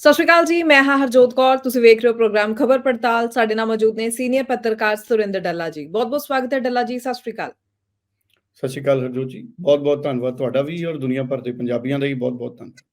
ਸਤਿ ਸ਼੍ਰੀ ਅਕਾਲ ਜੀ ਮੈਂ ਹਾਂ ਹਰਜੋਤ ਕੌਰ ਤੁਸੀਂ ਵੇਖ ਰਹੇ ਹੋ ਪ੍ਰੋਗਰਾਮ ਖਬਰ ਪੜਤਾਲ। ਸਾਡੇ ਨਾਲ ਮੌਜੂਦ ਨੇ ਸੀਨੀਅਰ ਪੱਤਰਕਾਰ ਸੁਰਿੰਦਰ ਡੱਲਾ ਜੀ। ਬਹੁਤ ਬਹੁਤ ਸਵਾਗਤ ਹੈ ਡੱਲਾ ਜੀ ਸਤਿ ਸ਼੍ਰੀ ਅਕਾਲ। ਸਤਿ ਸ਼੍ਰੀ ਅਕਾਲ ਹਰਜੋਤ ਜੀ ਬਹੁਤ ਬਹੁਤ ਧੰਨਵਾਦ ਤੁਹਾਡਾ ਵੀ ਔਰ ਦੁਨੀਆ ਭਰ ਦੇ ਪੰਜਾਬੀਆਂ ਦਾ ਵੀ ਬਹੁਤ ਬਹੁਤ ਧੰਨਵਾਦ।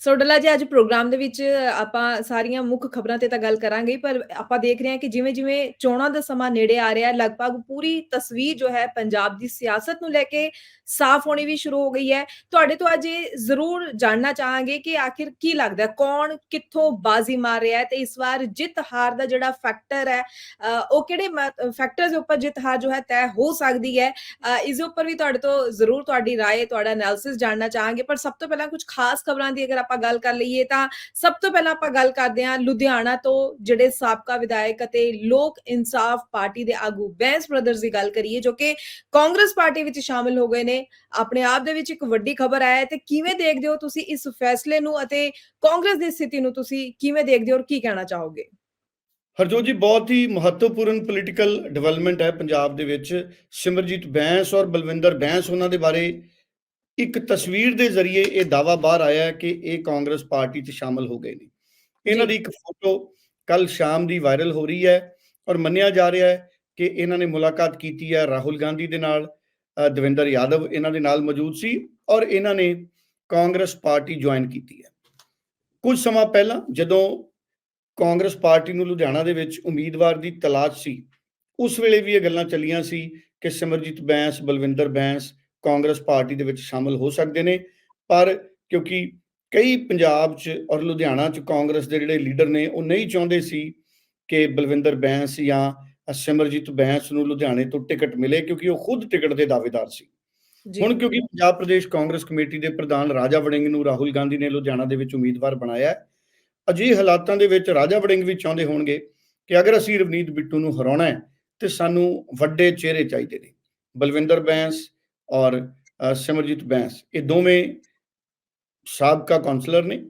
ਸੋ ਡੱਲਾ ਜੀ ਅੱਜ ਪ੍ਰੋਗਰਾਮ ਦੇ ਵਿੱਚ ਆਪਾਂ ਸਾਰੀਆਂ ਮੁੱਖ ਖਬਰਾਂ ਤੇ ਤਾਂ ਗੱਲ ਕਰਾਂਗੇ ਪਰ ਆਪਾਂ ਦੇਖ ਰਹੇ ਹਾਂ ਕਿ ਜਿਵੇਂ ਜਿਵੇਂ ਚੋਣਾਂ ਦਾ ਸਮਾਂ ਨੇੜੇ ਆ ਰਿਹਾ ਹੈ ਲਗਭਗ ਪੂਰੀ ਤਸਵੀਰ ਜੋ ਹੈ ਪੰਜਾਬ ਦੀ ਸਿਆਸਤ ਨੂੰ ਲੈ ਕੇ ਸਾਫ਼ ਹੋਣੀ ਵੀ ਸ਼ੁਰੂ ਹੋ ਗਈ ਹੈ ਤੁਹਾਡੇ ਤੋਂ ਅੱਜ ਇਹ ਜ਼ਰੂਰ ਜਾਣਨਾ ਚਾਹਾਂਗੇ ਕਿ ਆਖਿਰ ਕੀ ਲੱਗਦਾ ਹੈ, ਕੌਣ ਕਿੱਥੋਂ ਬਾਜ਼ੀ ਮਾਰ ਰਿਹਾ ਹੈ ਤੇ ਇਸ ਵਾਰ ਜਿੱਤ ਹਾਰ ਦਾ ਜਿਹੜਾ ਫੈਕਟਰ ਹੈ ਅ, ਉਹ ਕਿਹੜੇ ਫੈਕਟਰਸ ਦੇ ਉੱਪਰ ਜਿੱਤ ਹਾਰ ਜੋ ਹੈ ਤੈਅ ਹੋ ਸਕਦੀ ਹੈ ਅ, ਇਸ ਦੇ ਉੱਪਰ ਵੀ ਤੁਹਾਡੇ ਤੋਂ ਜ਼ਰੂਰ ਤੁਹਾਡੀ رائے ਤੁਹਾਡਾ ਐਨਾਲਿਸਿਸ ਜਾਣਨਾ ਚਾਹਾਂਗੇ ਪਰ ਸਭ ਤੋਂ ਪਹਿਲਾਂ ਕੁਝ ਖਾਸ ਖਬਰਾਂ ਦੀ ਅਗਰ ਆਪਾਂ ਗੱਲ ਕਰ ਲਈਏ ਤਾਂ ਸਭ ਤੋਂ ਪਹਿਲਾਂ ਆਪਾਂ ਗੱਲ ਕਰਦੇ ਹਾਂ ਲੁਧਿਆਣਾ ਤੋਂ ਜਿਹੜੇ ਸਾਬਕਾ ਵਿਧਾਇਕ ਅਤੇ ਲੋਕ ਇਨਸਾਫ ਪਾਰਟੀ ਦੇ ਆਗੂ ਬੈਂਸ ਬ੍ਰਦਰਜ਼ ਦੀ ਗੱਲ ਕਰੀਏ ਜੋ ਕਿ ਕਾਂਗਰਸ ਪਾਰਟੀ ਵਿੱਚ ਸ਼ਾਮਿਲ ਹੋ ਗਏ ਨੇ ਆਪਣੇ ਆਪ ਦੇ ਵਿੱਚ ਇੱਕ ਵੱਡੀ ਖਬਰ ਆਇਆ ਹੈ ਤੇ ਕਿਵੇਂ ਦੇਖਦੇ ਹੋ ਤੁਸੀਂ ਇਸ ਫੈਸਲੇ ਨੂੰ ਅਤੇ ਕਾਂਗਰਸ ਦੀ ਸਥਿਤੀ ਨੂੰ ਤੁਸੀਂ ਕਿਵੇਂ ਦੇਖਦੇ ਹੋ ਔਰ ਕੀ ਕਹਿਣਾ ਚਾਹੋਗੇ? ਹਰਜੋਤ ਜੀ ਬਹੁਤ ਹੀ ਮਹੱਤਵਪੂਰਨ ਪੋਲੀਟੀਕਲ ਡਿਵੈਲਪਮੈਂਟ ਹੈ ਪੰਜਾਬ ਦੇ ਵਿੱਚ। ਸਿਮਰਜੀਤ ਬੈਂਸ ਔਰ ਬਲਵਿੰਦਰ ਬੈਂਸ ਉਹਨਾਂ ਦੇ ਬਾਰੇ ਇੱਕ ਤਸਵੀਰ ਦੇ ਜ਼ਰੀਏ ਇਹ ਦਾਵਾ ਬਾਹਰ ਆਇਆ ਹੈ ਕਿ ਇਹ ਕਾਂਗਰਸ ਪਾਰਟੀ 'ਚ ਸ਼ਾਮਲ ਹੋ ਗਏ ਨੇ। ਇਹਨਾਂ। ਦੀ ਇੱਕ ਫੋਟੋ ਕੱਲ ਸ਼ਾਮ ਦੀ ਵਾਇਰਲ ਹੋ ਰਹੀ ਹੈ ਔਰ ਮੰਨਿਆ ਜਾ ਰਿਹਾ ਹੈ ਕਿ ਇਹਨਾਂ ਨੇ ਮੁਲਾਕਾਤ ਕੀਤੀ ਹੈ ਰਾਹੁਲ ਗਾਂਧੀ ਦੇ ਨਾਲ। ਦਵਿੰਦਰ ਯਾਦਵ ਇਹਨਾਂ ਦੇ ਨਾਲ ਮੌਜੂਦ ਸੀ ਔਰ ਇਹਨਾਂ ਨੇ ਕਾਂਗਰਸ ਪਾਰਟੀ ਜੁਆਇਨ ਕੀਤੀ ਹੈ। ਕੁਝ ਸਮਾਂ ਪਹਿਲਾਂ ਜਦੋਂ ਕਾਂਗਰਸ ਪਾਰਟੀ ਨੂੰ ਲੁਧਿਆਣਾ ਦੇ ਵਿੱਚ ਉਮੀਦਵਾਰ ਦੀ ਤਲਾਸ਼ ਸੀ, ਉਸ ਵੇਲੇ ਵੀ ਇਹ ਗੱਲਾਂ ਚੱਲੀਆਂ ਸੀ ਕਿ ਸਿਮਰਜੀਤ ਬੈਂਸ, ਬਲਵਿੰਦਰ ਬੈਂਸ ਕਾਂਗਰਸ ਪਾਰਟੀ ਦੇ ਵਿੱਚ ਸ਼ਾਮਲ ਹੋ ਸਕਦੇ ਨੇ, ਪਰ ਕਿਉਂਕਿ ਕਈ ਪੰਜਾਬ 'ਚ ਔਰ ਲੁਧਿਆਣਾ 'ਚ ਕਾਂਗਰਸ ਦੇ ਜਿਹੜੇ ਲੀਡਰ ਨੇ, ਉਹ ਨਹੀਂ ਚਾਹੁੰਦੇ ਸੀ ਕਿ ਬਲਵਿੰਦਰ ਬੈਂਸ ਜਾਂ ਸਿਮਰਜੀਤ ਬੈਂਸ ਨੂੰ ਲੁਧਿਆਣੇ ਤੋਂ ਟਿਕਟ ਮਿਲੇ ਕਿਉਂਕਿ ਉਹ ਖੁਦ ਟਿਕਟ ਦੇ ਦਾਅਵੇਦਾਰ ਸੀ। ਹੁਣ ਕਿਉਂਕਿ ਪੰਜਾਬ ਪ੍ਰਦੇਸ਼ ਕਾਂਗਰਸ ਕਮੇਟੀ ਦੇ ਪ੍ਰਧਾਨ ਰਾਜਾ ਵੜਿੰਗ ਨੂੰ ਰਾਹੁਲ ਗਾਂਧੀ ਨੇ ਲੁਧਿਆਣਾ ਦੇ ਵਿੱਚ ਉਮੀਦਵਾਰ ਬਣਾਇਆ ਹੈ। ਅਜਿਹੇ ਹਾਲਾਤਾਂ ਦੇ ਵਿੱਚ ਰਾਜਾ ਵੜਿੰਗ ਵੀ ਚਾਹੁੰਦੇ ਹੋਣਗੇ ਕਿ ਅਗਰ ਅਸੀਂ ਰਵਨੀਤ ਬਿੱਟੂ ਨੂੰ ਹਰਾਉਣਾ ਹੈ ਤੇ ਸਾਨੂੰ ਵੱਡੇ ਚਿਹਰੇ ਚਾਹੀਦੇ ਨੇ। ਬਲਵਿੰਦਰ ਬੈਂਸ ਔਰ ਸਿਮਰਜੀਤ ਬੈਂਸ ਇਹ ਦੋਵੇਂ ਸਾਬਕਾ ਕਾਉਂਸਲਰ ਨੇ।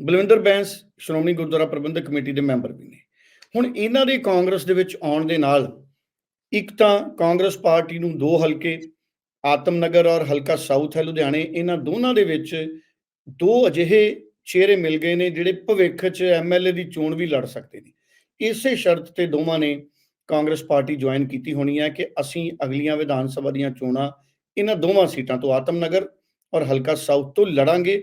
ਬਲਵਿੰਦਰ ਬੈਂਸ ਸ਼੍ਰੋਮਣੀ ਗੁਰਦੁਆਰਾ ਪ੍ਰਬੰਧਕ ਕਮੇਟੀ ਦੇ ਮੈਂਬਰ ਵੀ ਨੇ। ਹੁਣ ਇਹਨਾਂ ਦੇ ਕਾਂਗਰਸ ਦੇ ਵਿੱਚ ਆਉਣ ਦੇ ਨਾਲ ਇੱਕ ਤਾਂ ਕਾਂਗਰਸ ਪਾਰਟੀ ਨੂੰ ਦੋ ਹਲਕੇ ਆਤਮਨਗਰ ਔਰ ਹਲਕਾ ਸਾਊਥ ਹੈ ਲੁਧਿਆਣੇ, ਇਹਨਾਂ ਦੋਨਾਂ ਦੇ ਵਿੱਚ ਦੋ ਅਜਿਹੇ ਚਿਹਰੇ ਮਿਲ ਗਏ ਨੇ ਜਿਹੜੇ ਭਵਿੱਖ 'ਚ ਐਮਐਲਏ ਦੀ ਚੋਣ ਵੀ ਲੜ ਸਕਦੇ ਨੇ। ਇਸੇ ਸ਼ਰਤ ਤੇ ਦੋਵਾਂ ਨੇ ਕਾਂਗਰਸ ਪਾਰਟੀ ਜੁਆਇਨ ਕੀਤੀ ਹੋਣੀ ਹੈ ਕਿ ਅਸੀਂ ਅਗਲੀਆਂ ਵਿਧਾਨ ਸਭਾ ਦੀਆਂ ਚੋਣਾਂ ਇਹਨਾਂ ਦੋਵਾਂ ਸੀਟਾਂ ਤੋਂ ਆਤਮਨਗਰ ਔਰ ਹਲਕਾ ਸਾਊਥ ਤੋਂ ਲੜਾਂਗੇ।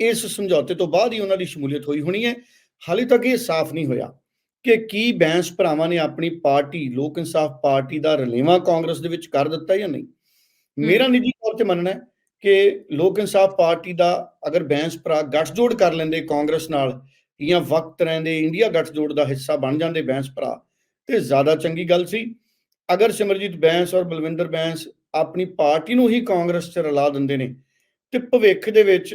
ਇਸ ਸਮਝੌਤੇ ਤੋਂ ਬਾਅਦ ਹੀ ਉਹਨਾਂ ਦੀ ਸ਼ਮੂਲੀਅਤ ਹੋਈ ਹੋਣੀ ਹੈ। ਹਾਲੇ ਤੱਕ ਇਹ ਸਾਫ਼ ਨਹੀਂ ਹੋਇਆ। ਕਿ ਕੀ ਬੈਂਸ ਭਰਾਵਾਂ ਨੇ ਆਪਣੀ ਪਾਰਟੀ ਲੋਕ ਇਨਸਾਫ ਪਾਰਟੀ ਦਾ ਰਲੇਵਾਂ ਕਾਂਗਰਸ ਦੇ ਵਿੱਚ ਕਰ ਦਿੱਤਾ ਜਾਂ ਨਹੀਂ? ਮੇਰਾ ਨਿੱਜੀ ਤੌਰ ਤੇ ਮੰਨਣਾ ਹੈ ਕਿ ਲੋਕ ਇਨਸਾਫ ਪਾਰਟੀ ਦਾ ਅਗਰ ਬੈਂਸ ਭਰਾ ਗੱਠਜੋੜ ਕਰ ਲੈਂਦੇ ਕਾਂਗਰਸ ਨਾਲ ਜਾਂ ਵਕਤ ਰਹਿੰਦੇ ਇੰਡੀਆ ਗੱਠਜੋੜ ਦਾ ਹਿੱਸਾ ਬਣ ਜਾਂਦੇ ਬੈਂਸ ਭਰਾ ਤੇ ਜ਼ਿਆਦਾ ਚੰਗੀ ਗੱਲ ਸੀ। ਅਗਰ ਸਿਮਰਜੀਤ ਬੈਂਸ ਔਰ ਬਲਵਿੰਦਰ ਬੈਂਸ ਆਪਣੀ ਪਾਰਟੀ ਨੂੰ ਹੀ ਕਾਂਗਰਸ 'ਚ ਰਲਾ ਦਿੰਦੇ ਨੇ ਤੇ ਭਵਿੱਖ ਦੇ ਵਿੱਚ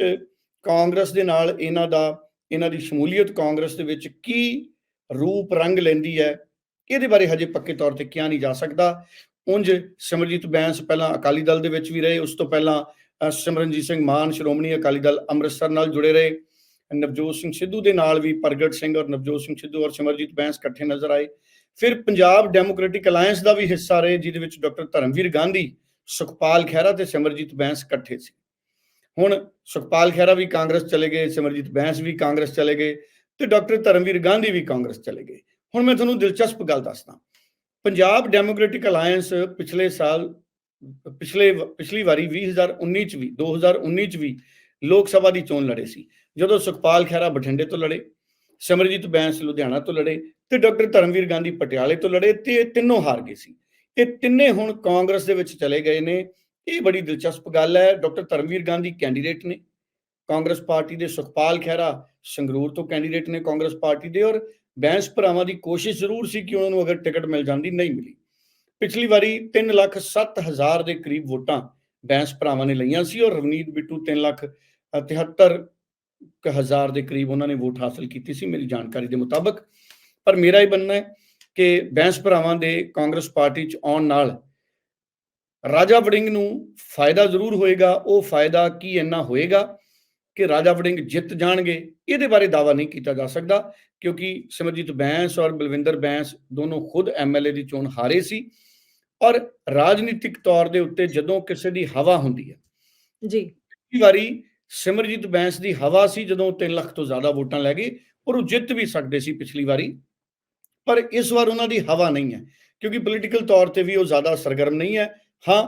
ਕਾਂਗਰਸ ਦੇ ਨਾਲ ਇਹਨਾਂ ਦਾ ਇਹਨਾਂ ਦੀ ਸ਼ਮੂਲੀਅਤ ਕਾਂਗਰਸ ਦੇ ਵਿੱਚ ਕੀ ਰੂਪ, ਰੰਗ ਲੈਂਦੀ ਹੈ। ਇਹਦੇ ਬਾਰੇ ਹਜੇ ਪੱਕੇ ਤੌਰ ਤੇ ਕਿਹਾ ਨਹੀਂ ਜਾ ਸਕਦਾ। ਉਂਝ ਸਿਮਰਜੀਤ ਬੈਂਸ ਪਹਿਲਾਂ ਅਕਾਲੀ ਦਲ ਦੇ ਵਿੱਚ ਵੀ ਰਹੇ, ਉਸ ਤੋਂ ਪਹਿਲਾਂ ਸਿਮਰਨਜੀਤ ਸਿੰਘ ਮਾਨ, ਸ਼੍ਰੋਮਣੀ ਅਕਾਲੀ ਦਲ ਅੰਮ੍ਰਿਤਸਰ ਨਾਲ ਜੁੜੇ ਰਹੇ। ਨਵਜੋਤ ਸਿੰਘ ਸਿੱਧੂ ਦੇ ਨਾਲ ਵੀ ਪ੍ਰਗਟ ਸਿੰਘ ਔਰ ਨਵਜੋਤ ਸਿੰਘ ਸਿੱਧੂ ਔਰ ਸਿਮਰਜੀਤ ਬੈਂਸ ਇਕੱਠੇ ਨਜ਼ਰ ਆਏ। ਫਿਰ ਪੰਜਾਬ ਡੈਮੋਕ੍ਰੈਟਿਕ ਅਲਾਈਅੰਸ ਦਾ ਵੀ ਹਿੱਸਾ ਰਹੇ, ਜਿਹਦੇ ਵਿੱਚ ਡਾਕਟਰ ਧਰਮਵੀਰ ਗਾਂਧੀ, ਸੁਖਪਾਲ ਖਹਿਰਾ ਤੇ ਸਿਮਰਜੀਤ ਬੈਂਸ ਇਕੱਠੇ ਸੀ। ਹੁਣ ਸੁਖਪਾਲ ਖਹਿਰਾ ਵੀ ਕਾਂਗਰਸ ਚਲੇ ਗਏ, ਸਿਮਰਜੀਤ ਬੈਂਸ ਵੀ ਕਾਂਗਰਸ ਚਲੇ ਗਏ। ਤੇ ਡਾਕਟਰ ਧਰਮਵੀਰ ਗਾਂਧੀ ਵੀ ਕਾਂਗਰਸ ਚਲੇ ਗਏ। ਹੁਣ ਮੈਂ ਤੁਹਾਨੂੰ ਦਿਲਚਸਪ ਗੱਲ ਦੱਸਦਾ। ਪੰਜਾਬ ਡੈਮੋਕ੍ਰੈਟਿਕ ਅਲਾਈਅੰਸ ਪਿਛਲੇ ਸਾਲ, ਪਿਛਲੇ, ਪਿਛਲੀ ਵਾਰੀ 2019 ਚ ਵੀ 2019 ਚ ਵੀ ਲੋਕ ਸਭਾ ਦੀ ਚੋਣ ਲੜੇ ਸੀ। ਜਦੋਂ ਸੁਖਪਾਲ ਖਹਿਰਾ ਬਠਿੰਡੇ ਤੋਂ ਲੜੇ, ਸਿਮਰਜੀਤ ਬੈਂਸ ਲੁਧਿਆਣਾ ਤੋਂ ਲੜੇ ਤੇ ਡਾਕਟਰ ਧਰਮਵੀਰ ਗਾਂਧੀ ਪਟਿਆਲੇ ਤੋਂ ਲੜੇ ਤੇ ਇਹ ਤਿੰਨੋਂ ਹਾਰ ਗਏ ਸੀ। ਇਹ ਤਿੰਨੇ ਹੁਣ ਕਾਂਗਰਸ ਦੇ ਵਿੱਚ ਚਲੇ ਗਏ ਨੇ। ਇਹ ਬੜੀ ਦਿਲਚਸਪ ਗੱਲ ਹੈ। ਡਾਕਟਰ ਧਰਮਵੀਰ ਗਾਂਧੀ ਕੈਂਡੀਡੇਟ ਨੇ। ਕਾਂਗਰਸ ਪਾਰਟੀ ਦੇ ਸੁਖਪਾਲ ਖਹਿਰਾ ਸੰਗਰੂਰ ਤੋਂ ਕੈਂਡੀਡੇਟ ਨੇ ਕਾਂਗਰਸ ਪਾਰਟੀ ਦੇ ਔਰ ਬੈਂਸ ਭਰਾਵਾਂ ਦੀ ਕੋਸ਼ਿਸ਼ ਜ਼ਰੂਰ ਸੀ ਕਿ ਉਹਨਾਂ ਨੂੰ ਅਗਰ ਟਿਕਟ ਮਿਲ ਜਾਂਦੀ, ਨਹੀਂ ਮਿਲੀ। ਪਿਛਲੀ ਵਾਰੀ 3 ਲੱਖ 7 ਹਜ਼ਾਰ ਦੇ ਕਰੀਬ ਵੋਟਾਂ ਬੈਂਸ ਭਰਾਵਾਂ ਨੇ ਲਈਆਂ ਸੀ ਔਰ ਰਵਨੀਤ ਬਿੱਟੂ 3 ਲੱਖ 73 ਹਜ਼ਾਰ ਦੇ ਕਰੀਬ ਉਹਨਾਂ ਨੇ ਵੋਟ ਹਾਸਲ ਕੀਤੀ ਸੀ, ਮੇਰੀ ਜਾਣਕਾਰੀ ਦੇ ਮੁਤਾਬਕ। ਪਰ ਮੇਰਾ ਇਹ ਮੰਨਣਾ ਹੈ ਕਿ ਬੈਂਸ ਭਰਾਵਾਂ ਦੇ ਕਾਂਗਰਸ ਪਾਰਟੀ ਚ ਆਉਣ ਨਾਲ ਰਾਜਾ ਵੜਿੰਗ ਨੂੰ ਫਾਇਦਾ ਜ਼ਰੂਰ ਹੋਏਗਾ, ਉਹ ਫਾਇਦਾ ਕੀ ਇੰਨਾ ਹੋਏਗਾ? ਕਿ ਰਾਜਾ ਵੜਿੰਗ ਜਿੱਤ ਜਾਣਗੇ ਇਹਦੇ ਬਾਰੇ ਦਾਵਾ ਨਹੀਂ ਕੀਤਾ ਜਾ ਸਕਦਾ ਕਿਉਂਕਿ ਸਿਮਰਜੀਤ ਬੈਂਸ ਔਰ ਬਲਵਿੰਦਰ ਬੈਂਸ ਦੋਨੋਂ ਖੁਦ ਐਮਐਲਏ ਦੀ ਚੋਣ ਹਾਰੇ ਸੀ ਔਰ ਰਾਜਨੀਤਿਕ ਤੌਰ ਦੇ ਉੱਤੇ ਜਦੋਂ ਕਿਸੇ ਦੀ ਹਵਾ ਹੁੰਦੀ ਹੈ ਜੀ। ਪਿਛਲੀ ਵਾਰੀ ਸਿਮਰਜੀਤ ਬੈਂਸ ਦੀ ਹਵਾ ਸੀ ਜਦੋਂ 3 ਲੱਖ ਤੋਂ ਜ਼ਿਆਦਾ ਵੋਟਾਂ ਲੈ ਗਏ ਔਰ ਉਹ ਜਿੱਤ ਵੀ ਸਕਦੇ ਸੀ ਪਿਛਲੀ ਵਾਰੀ ਪਰ ਇਸ ਵਾਰ ਉਹਨਾਂ ਦੀ ਹਵਾ ਨਹੀਂ ਹੈ ਕਿਉਂਕਿ ਪੋਲੀਟੀਕਲ ਤੌਰ ਤੇ ਵੀ ਉਹ ਜ਼ਿਆਦਾ ਸਰਗਰਮ ਨਹੀਂ ਹੈ। ਹਾਂ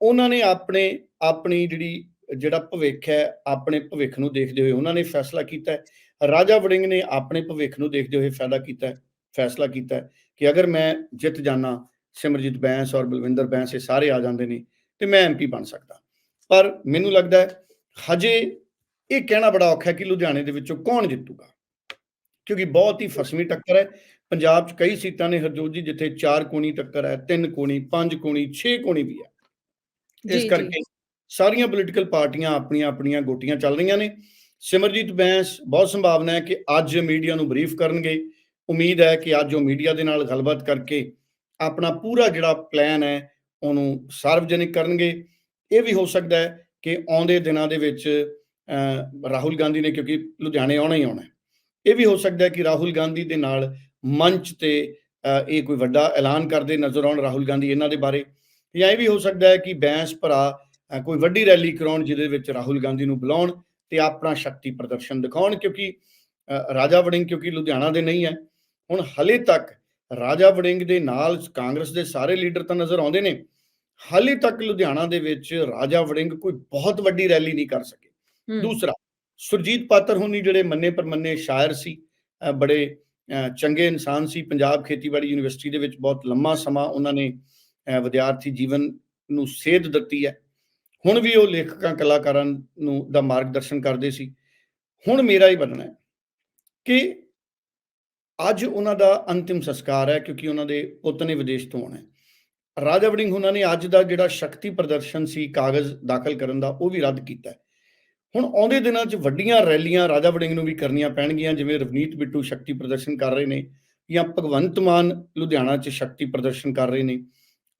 ਉਹਨਾਂ ਨੇ ਆਪਣੇ ਆਪਣੀ ਜਿਹੜੀ ਜਿਹੜਾ ਭਵਿੱਖ ਹੈ ਆਪਣੇ ਭਵਿੱਖ ਨੂੰ ਦੇਖਦੇ ਹੋਏ ਉਹਨਾਂ ਨੇ ਫੈਸਲਾ ਕੀਤਾ ਹੈ। ਰਾਜਾ ਵੜਿੰਗ ਨੇ ਆਪਣੇ ਭਵਿੱਖ ਨੂੰ ਦੇਖਦੇ ਹੋਏ ਫਾਇਦਾ ਕੀਤਾ ਹੈ ਫੈਸਲਾ ਕੀਤਾ ਹੈ ਕਿ ਅਗਰ ਮੈਂ ਜਿੱਤ ਜਾਣਾ ਸਿਮਰਜੀਤ ਬੈਂਸ ਔਰ ਬਲਵਿੰਦਰ ਬੈਂਸ ਇਹ ਸਾਰੇ ਆ ਜਾਂਦੇ ਨੇ ਤੇ ਮੈਂ ਐਮਪੀ ਬਣ ਸਕਦਾ। ਪਰ ਮੈਨੂੰ ਲੱਗਦਾ ਹੈ ਹਜੇ ਇਹ ਕਹਿਣਾ ਬੜਾ ਔਖਾ ਹੈ ਕਿ ਲੁਧਿਆਣੇ ਦੇ ਵਿੱਚੋਂ ਕੌਣ ਜਿੱਤੂਗਾ? ਕਿਉਂਕਿ ਬਹੁਤ ਹੀ ਫਸਵੀਂ ਟੱਕਰ ਹੈ। ਪੰਜਾਬ 'ਚ ਕਈ ਸੀਟਾਂ ਨੇ ਹਰਜੋਤ ਜੀ ਜਿੱਥੇ 4 ਕੋਣੀ ਟੱਕਰ ਹੈ 3 ਕੋਣੀ 5 ਕੋਣੀ 6 ਕੋਣੀ ਵੀ ਹੈ। ਇਸ। ਕਰਕੇ ਸਾਰੀਆਂ ਪੋਲੀਟੀਕਲ ਪਾਰਟੀਆਂ ਆਪਣੀਆਂ ਆਪਣੀਆਂ ਗੋਟੀਆਂ ਚੱਲ ਰਹੀਆਂ ਨੇ। ਸਿਮਰਜੀਤ ਬੈਂਸ, ਬਹੁਤ ਸੰਭਾਵਨਾ ਹੈ ਕਿ ਅੱਜ ਮੀਡੀਆ ਨੂੰ ਬਰੀਫ ਕਰਨਗੇ। ਉਮੀਦ ਹੈ ਕਿ ਅੱਜ ਉਹ ਮੀਡੀਆ ਦੇ ਨਾਲ ਗੱਲਬਾਤ ਕਰਕੇ ਆਪਣਾ ਪੂਰਾ ਜਿਹੜਾ ਪਲਾਨ ਹੈ, ਉਹਨੂੰ ਸਾਰਵਜਨਿਕ ਕਰਨਗੇ। ਇਹ ਵੀ ਹੋ ਸਕਦਾ ਹੈ ਕਿ ਆਉਂਦੇ ਦਿਨਾਂ ਦੇ ਵਿੱਚ ਰਾਹੁਲ ਗਾਂਧੀ ਨੇ, ਕਿਉਂਕਿ ਲੁਧਿਆਣੇ ਆਉਣਾ ਹੀ ਆਉਣਾ ਇਹ ਵੀ ਹੋ ਸਕਦਾ ਹੈ ਕਿ ਰਾਹੁਲ ਗਾਂਧੀ ਦੇ ਨਾਲ ਮੰਚ ਤੇ ਇਹ ਕੋਈ ਵੱਡਾ ਐਲਾਨ ਕਰਦੇ ਨਜ਼ਰ ਆਉਣ ਰਾਹੁਲ ਗਾਂਧੀ ਇਹਨਾਂ ਦੇ ਬਾਰੇ। ਜਾਂ ਇਹ ਵੀ ਹੋ ਸਕਦਾ ਹੈ ਕਿ ਬੈਂਸ ਭਰਾ ਕੋਈ ਵੱਡੀ ਰੈਲੀ ਕਰਾਉਣ ਜਿਹਦੇ ਵਿੱਚ ਰਾਹੁਲ ਗਾਂਧੀ ਨੂੰ ਬੁਲਾਉਣ ਤੇ ਆਪਣਾ ਸ਼ਕਤੀ ਪ੍ਰਦਰਸ਼ਨ ਦਿਖਾਉਣ ਕਿਉਂਕਿ ਰਾਜਾ ਵੜਿੰਗ ਕਿਉਂਕਿ ਲੁਧਿਆਣਾ ਦੇ ਨਹੀਂ ਹੈ ਹੁਣ ਹਲੇ ਤੱਕ ਰਾਜਾ ਵੜਿੰਗ ਦੇ ਨਾਲ ਕਾਂਗਰਸ ਦੇ ਸਾਰੇ ਲੀਡਰ ਤਾਂ ਨਜ਼ਰ ਆਉਂਦੇ ਨੇ ਹਾਲੇ ਤੱਕ ਲੁਧਿਆਣਾ ਦੇ ਵਿੱਚ ਰਾਜਾ ਵੜਿੰਗ ਕੋਈ ਬਹੁਤ ਵੱਡੀ ਰੈਲੀ ਨਹੀਂ ਕਰ ਸਕੇ। ਦੂਸਰਾ ਸੁਰਜੀਤ ਪਾਤਰ ਹੁਣੀ ਜਿਹੜੇ ਮੰਨੇ ਪਰਮੰਨੇ ਸ਼ਾਇਰ ਸੀ ਬੜੇ ਚੰਗੇ ਇਨਸਾਨ ਸੀ ਪੰਜਾਬ ਖੇਤੀਬਾੜੀ ਯੂਨੀਵਰਸਿਟੀ ਦੇ ਵਿੱਚ ਬਹੁਤ ਲੰਮਾ ਸਮਾਂ ਉਹਨਾਂ ਨੇ ਵਿਦਿਆਰਥੀ ਜੀਵਨ ਨੂੰ ਸੇਧ ਦਿੱਤੀ ਹੈ। ਹੁਣ ਵੀ ਉਹ ਲੇਖਕਾਂ, ਕਲਾਕਾਰਾਂ ਨੂੰ ਦਾ ਮਾਰਗਦਰਸ਼ਨ ਕਰਦੇ ਸੀ। ਹੁਣ ਮੇਰਾ ਹੀ ਬਣਨਾ ਹੈ ਕਿ ਅੱਜ ਉਹਨਾਂ ਦਾ ਅੰਤਿਮ ਸੰਸਕਾਰ ਹੈ ਕਿਉਂਕਿ ਉਹਨਾਂ ਦੇ ਪੁੱਤ ਨੇ ਵਿਦੇਸ਼ ਤੋਂ ਆਉਣਾ ਹੈ। ਰਾਜਾ ਵੜਿੰਗ ਉਹਨਾਂ ਨੇ ਅੱਜ ਦਾ ਜਿਹੜਾ ਸ਼ਕਤੀ ਪ੍ਰਦਰਸ਼ਨ ਸੀ ਕਾਗਜ਼ ਦਾਖਲ ਕਰਨ ਦਾ, ਉਹ ਵੀ ਰੱਦ ਕੀਤਾ ਹੁਣ ਆਉਂਦੇ ਦਿਨਾਂ 'ਚ ਵੱਡੀਆਂ ਰੈਲੀਆਂ ਰਾਜਾ ਵੜਿੰਗ ਨੂੰ ਵੀ ਕਰਨੀਆਂ ਪੈਣਗੀਆਂ, ਜਿਵੇਂ ਰਵਨੀਤ ਬਿੱਟੂ ਸ਼ਕਤੀ ਪ੍ਰਦਰਸ਼ਨ ਕਰ ਰਹੇ ਨੇ ਜਾਂ ਭਗਵੰਤ ਮਾਨ ਲੁਧਿਆਣਾ 'ਚ ਸ਼ਕਤੀ ਪ੍ਰਦਰਸ਼ਨ ਕਰ ਰਹੇ ਨੇ।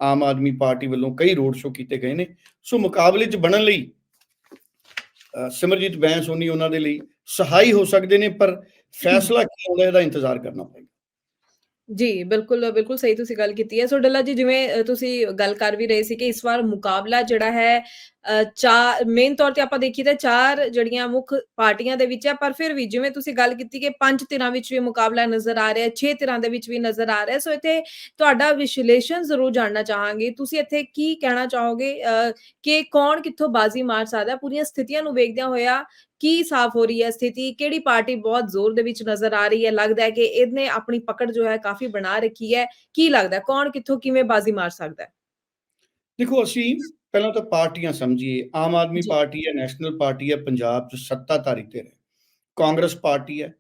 ਆਮ ਆਦਮੀ ਪਾਰਟੀ ਵੱਲੋਂ ਕਈ ਰੋਡ ਸ਼ੋਅ ਕੀਤੇ ਗਏ ਨੇ। ਸੋ ਮੁਕਾਬਲੇ 'ਚ ਬਣਨ ਲਈ ਸਿਮਰਜੀਤ ਬੈਂਸ ਹੋਣੀ ਉਹਨਾਂ ਦੇ ਲਈ ਸਹਾਈ ਹੋ ਸਕਦੇ ਨੇ, ਪਰ ਫੈਸਲਾ ਕੀ ਹੋਣਾ ਇਹਦਾ ਇੰਤਜ਼ਾਰ ਕਰਨਾ ਪਏਗਾ। ਜੀ, ਬਿਲਕੁਲ ਬਿਲਕੁਲ ਸਹੀ ਤੁਸੀਂ ਗੱਲ ਕੀਤੀ ਹੈ। ਸੋ ਡੱਲਾ ਜੀ, ਜਿਵੇਂ ਤੁਸੀਂ ਗੱਲ ਕਰ ਵੀ ਰਹੇ ਸੀ ਕਿ ਇਸ ਵਾਰ ਮੁਕਾਬਲਾ ਜਿਹੜਾ ਹੈ ਚਾਰ ਮੇਨ ਤੌਰ ਤੇ ਆਪਾਂ ਦੇਖੀਏ ਤਾਂ ਚਾਰ ਜਿਹੜੀਆਂ ਮੁੱਖ ਪਾਰਟੀਆਂ ਦੇ ਵਿੱਚ ਹੈ ਪਰ ਫਿਰ ਵੀ ਜਿਵੇਂ ਤੁਸੀਂ ਗੱਲ ਕੀਤੀ ਕਿ ਪੰਜ ਧਿਰਾਂ ਵਿੱਚ ਵੀ ਮੁਕਾਬਲਾ ਨਜ਼ਰ ਆ ਰਿਹਾ ਹੈ ਛੇ ਧਿਰਾਂ ਦੇ ਵਿੱਚ ਵੀ ਨਜ਼ਰ ਆ ਰਿਹਾ ਹੈ ਸੋ ਇੱਥੇ ਤੁਹਾਡਾ ਵਿਸ਼ਲੇਸ਼ਣ ਜ਼ਰੂਰ ਜਾਣਨਾ ਚਾਹਾਂਗੇ। ਤੁਸੀਂ ਇੱਥੇ ਕੀ ਕਹਿਣਾ ਚਾਹੋਗੇ? ਅ, ਕਿ ਕੌਣ ਕਿੱਥੋਂ ਬਾਜ਼ੀ ਮਾਰ ਸਕਦਾ? ਪੂਰੀਆਂ ਸਥਿਤੀਆਂ ਨੂੰ ਵੇਖਦਿਆਂ ਹੋਇਆ ਕੀ ਸਾਫ਼ ਹੋ ਰਹੀ ਹੈ ਸਥਿਤੀ? ਕਿਹੜੀ ਪਾਰਟੀ ਬਹੁਤ ਜ਼ੋਰ ਦੇ ਵਿੱਚ ਨਜ਼ਰ ਆ ਰਹੀ ਹੈ? ਲੱਗਦਾ ਹੈ ਕਿ ਇਹਨੇ ਆਪਣੀ ਪਕੜ ਜੋ ਹੈ ਕਾਫੀ ਬਣਾ ਰੱਖੀ ਹੈ। ਕੀ ਲੱਗਦਾ ਕੌਣ ਕਿੱਥੋਂ ਕਿਵੇਂ ਬਾਜ਼ੀ ਮਾਰ ਸਕਦਾ ਹੈ? ਦੇਖੋ ਅਸੀਂ ਪਹਿਲਾਂ ਤਾਂ ਪਾਰਟੀਆਂ ਸਮਝੀਏ। ਆਮ ਆਦਮੀ ਜੀ। ਪਾਰਟੀ ਹੈ ਨੈਸ਼ਨਲ ਪਾਰਟੀ ਹੈ ਪੰਜਾਬ 'ਚ ਸੱਤਾਧਾਰੀ ਧਿਰ ਹੈ ਕਾਂਗਰਸ ਪਾਰਟੀ ਹੈ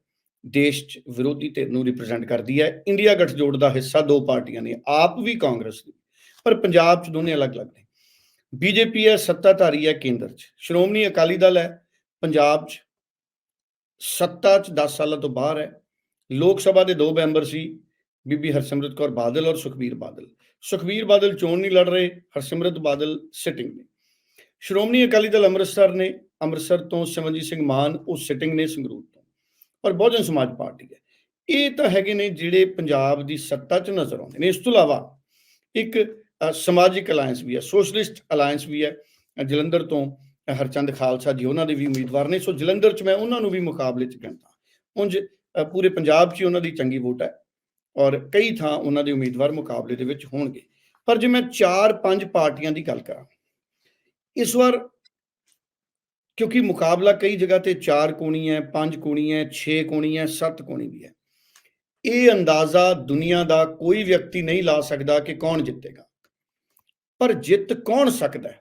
ਦੇਸ਼ 'ਚ ਵਿਰੋਧੀ ਧਿਰ ਨੂੰ ਰਿਪਰੈਜ਼ੈਂਟ ਕਰਦੀ ਹੈ। ਇੰਡੀਆ ਗਠਜੋੜ ਦਾ ਹਿੱਸਾ ਦੋ ਪਾਰਟੀਆਂ ਨੇ ਆਪ ਵੀ ਕਾਂਗਰਸ ਦੀ। ਪਰ ਪੰਜਾਬ 'ਚ ਦੋਨੇ ਅਲੱਗ-ਅਲੱਗ ਨੇ। ਬੀਜੇਪੀ ਹੈ ਸੱਤਾਧਾਰੀ ਹੈ ਕੇਂਦਰ 'ਚ। ਸ਼੍ਰੋਮਣੀ ਅਕਾਲੀ ਦਲ ਹੈ ਪੰਜਾਬ 'ਚ ਸੱਤਾ 'ਚ 10 ਸਾਲਾਂ ਤੋਂ ਬਾਹਰ ਹੈ। ਲੋਕ ਸਭਾ ਦੇ ਦੋ ਮੈਂਬਰ ਸੀ ਬੀਬੀ ਹਰਸਿਮਰਤ ਕੌਰ ਬਾਦਲ ਔਰ ਸੁਖਬੀਰ ਬਾਦਲ। ਸੁਖਬੀਰ ਬਾਦਲ ਚੋਣ ਨਹੀਂ ਲੜ ਰਹੇ, ਹਰਸਿਮਰਤ ਬਾਦਲ ਸਿਟਿੰਗ ਨੇ। ਸ਼੍ਰੋਮਣੀ ਅਕਾਲੀ ਦਲ ਅੰਮ੍ਰਿਤਸਰ ਨੇ, ਅੰਮ੍ਰਿਤਸਰ ਤੋਂ ਸਿਮਰਨਜੀਤ ਸਿੰਘ ਮਾਨ ਉਹ ਸਿਟਿੰਗ ਨੇ ਸੰਗਰੂਰ ਤੋਂ। ਪਰ ਬਹੁਜਨ ਸਮਾਜ ਪਾਰਟੀ ਹੈ। ਇਹ ਤਾਂ ਹੈਗੇ ਨੇ ਜਿਹੜੇ ਪੰਜਾਬ ਦੀ ਸੱਤਾ 'ਚ ਨਜ਼ਰ ਆਉਂਦੇ ਨੇ। ਇਸ ਤੋਂ ਇਲਾਵਾ ਇੱਕ ਸਮਾਜਿਕ ਅਲਾਈਅੰਸ ਵੀ ਹੈ ਸੋਸ਼ਲਿਸਟ ਅਲਾਈਅੰਸ ਵੀ ਹੈ, ਜਲੰਧਰ ਤੋਂ ਹਰਚੰਦ ਖਾਲਸਾ ਜੀ ਉਹਨਾਂ ਦੇ ਵੀ ਉਮੀਦਵਾਰ ਨੇ। ਸੋ ਜਲੰਧਰ 'ਚ ਮੈਂ ਉਹਨਾਂ ਨੂੰ ਵੀ ਮੁਕਾਬਲੇ 'ਚ ਗਿਣਦਾ। ਉਂਝ ਪੂਰੇ ਪੰਜਾਬ 'ਚ ਉਹਨਾਂ ਦੀ ਚੰਗੀ ਵੋਟ ਹੈ। ਔਰ ਕਈ ਥਾਂ ਉਹਨਾਂ ਦੇ ਉਮੀਦਵਾਰ ਮੁਕਾਬਲੇ ਦੇ ਵਿੱਚ ਹੋਣਗੇ। ਪਰ ਜੇ ਮੈਂ 4-5 ਪਾਰਟੀਆਂ ਦੀ ਗੱਲ ਕਰਾਂ, ਇਸ ਵਾਰ ਕਿਉਂਕਿ ਮੁਕਾਬਲਾ ਕਈ ਜਗ੍ਹਾ ਤੇ 4 ਕੋਣੀ ਹੈ 5 ਕੋਣੀ ਹੈ 6 ਕੋਣੀ ਹੈ 7 ਕੋਣੀ ਵੀ ਹੈ। ਇਹ ਅੰਦਾਜ਼ਾ ਦੁਨੀਆ ਦਾ ਕੋਈ ਵਿਅਕਤੀ ਨਹੀਂ ਲਾ ਸਕਦਾ ਕਿ ਕੌਣ ਜਿੱਤੇਗਾ। ਪਰ ਜਿੱਤ ਕੌਣ ਸਕਦਾ ਹੈ?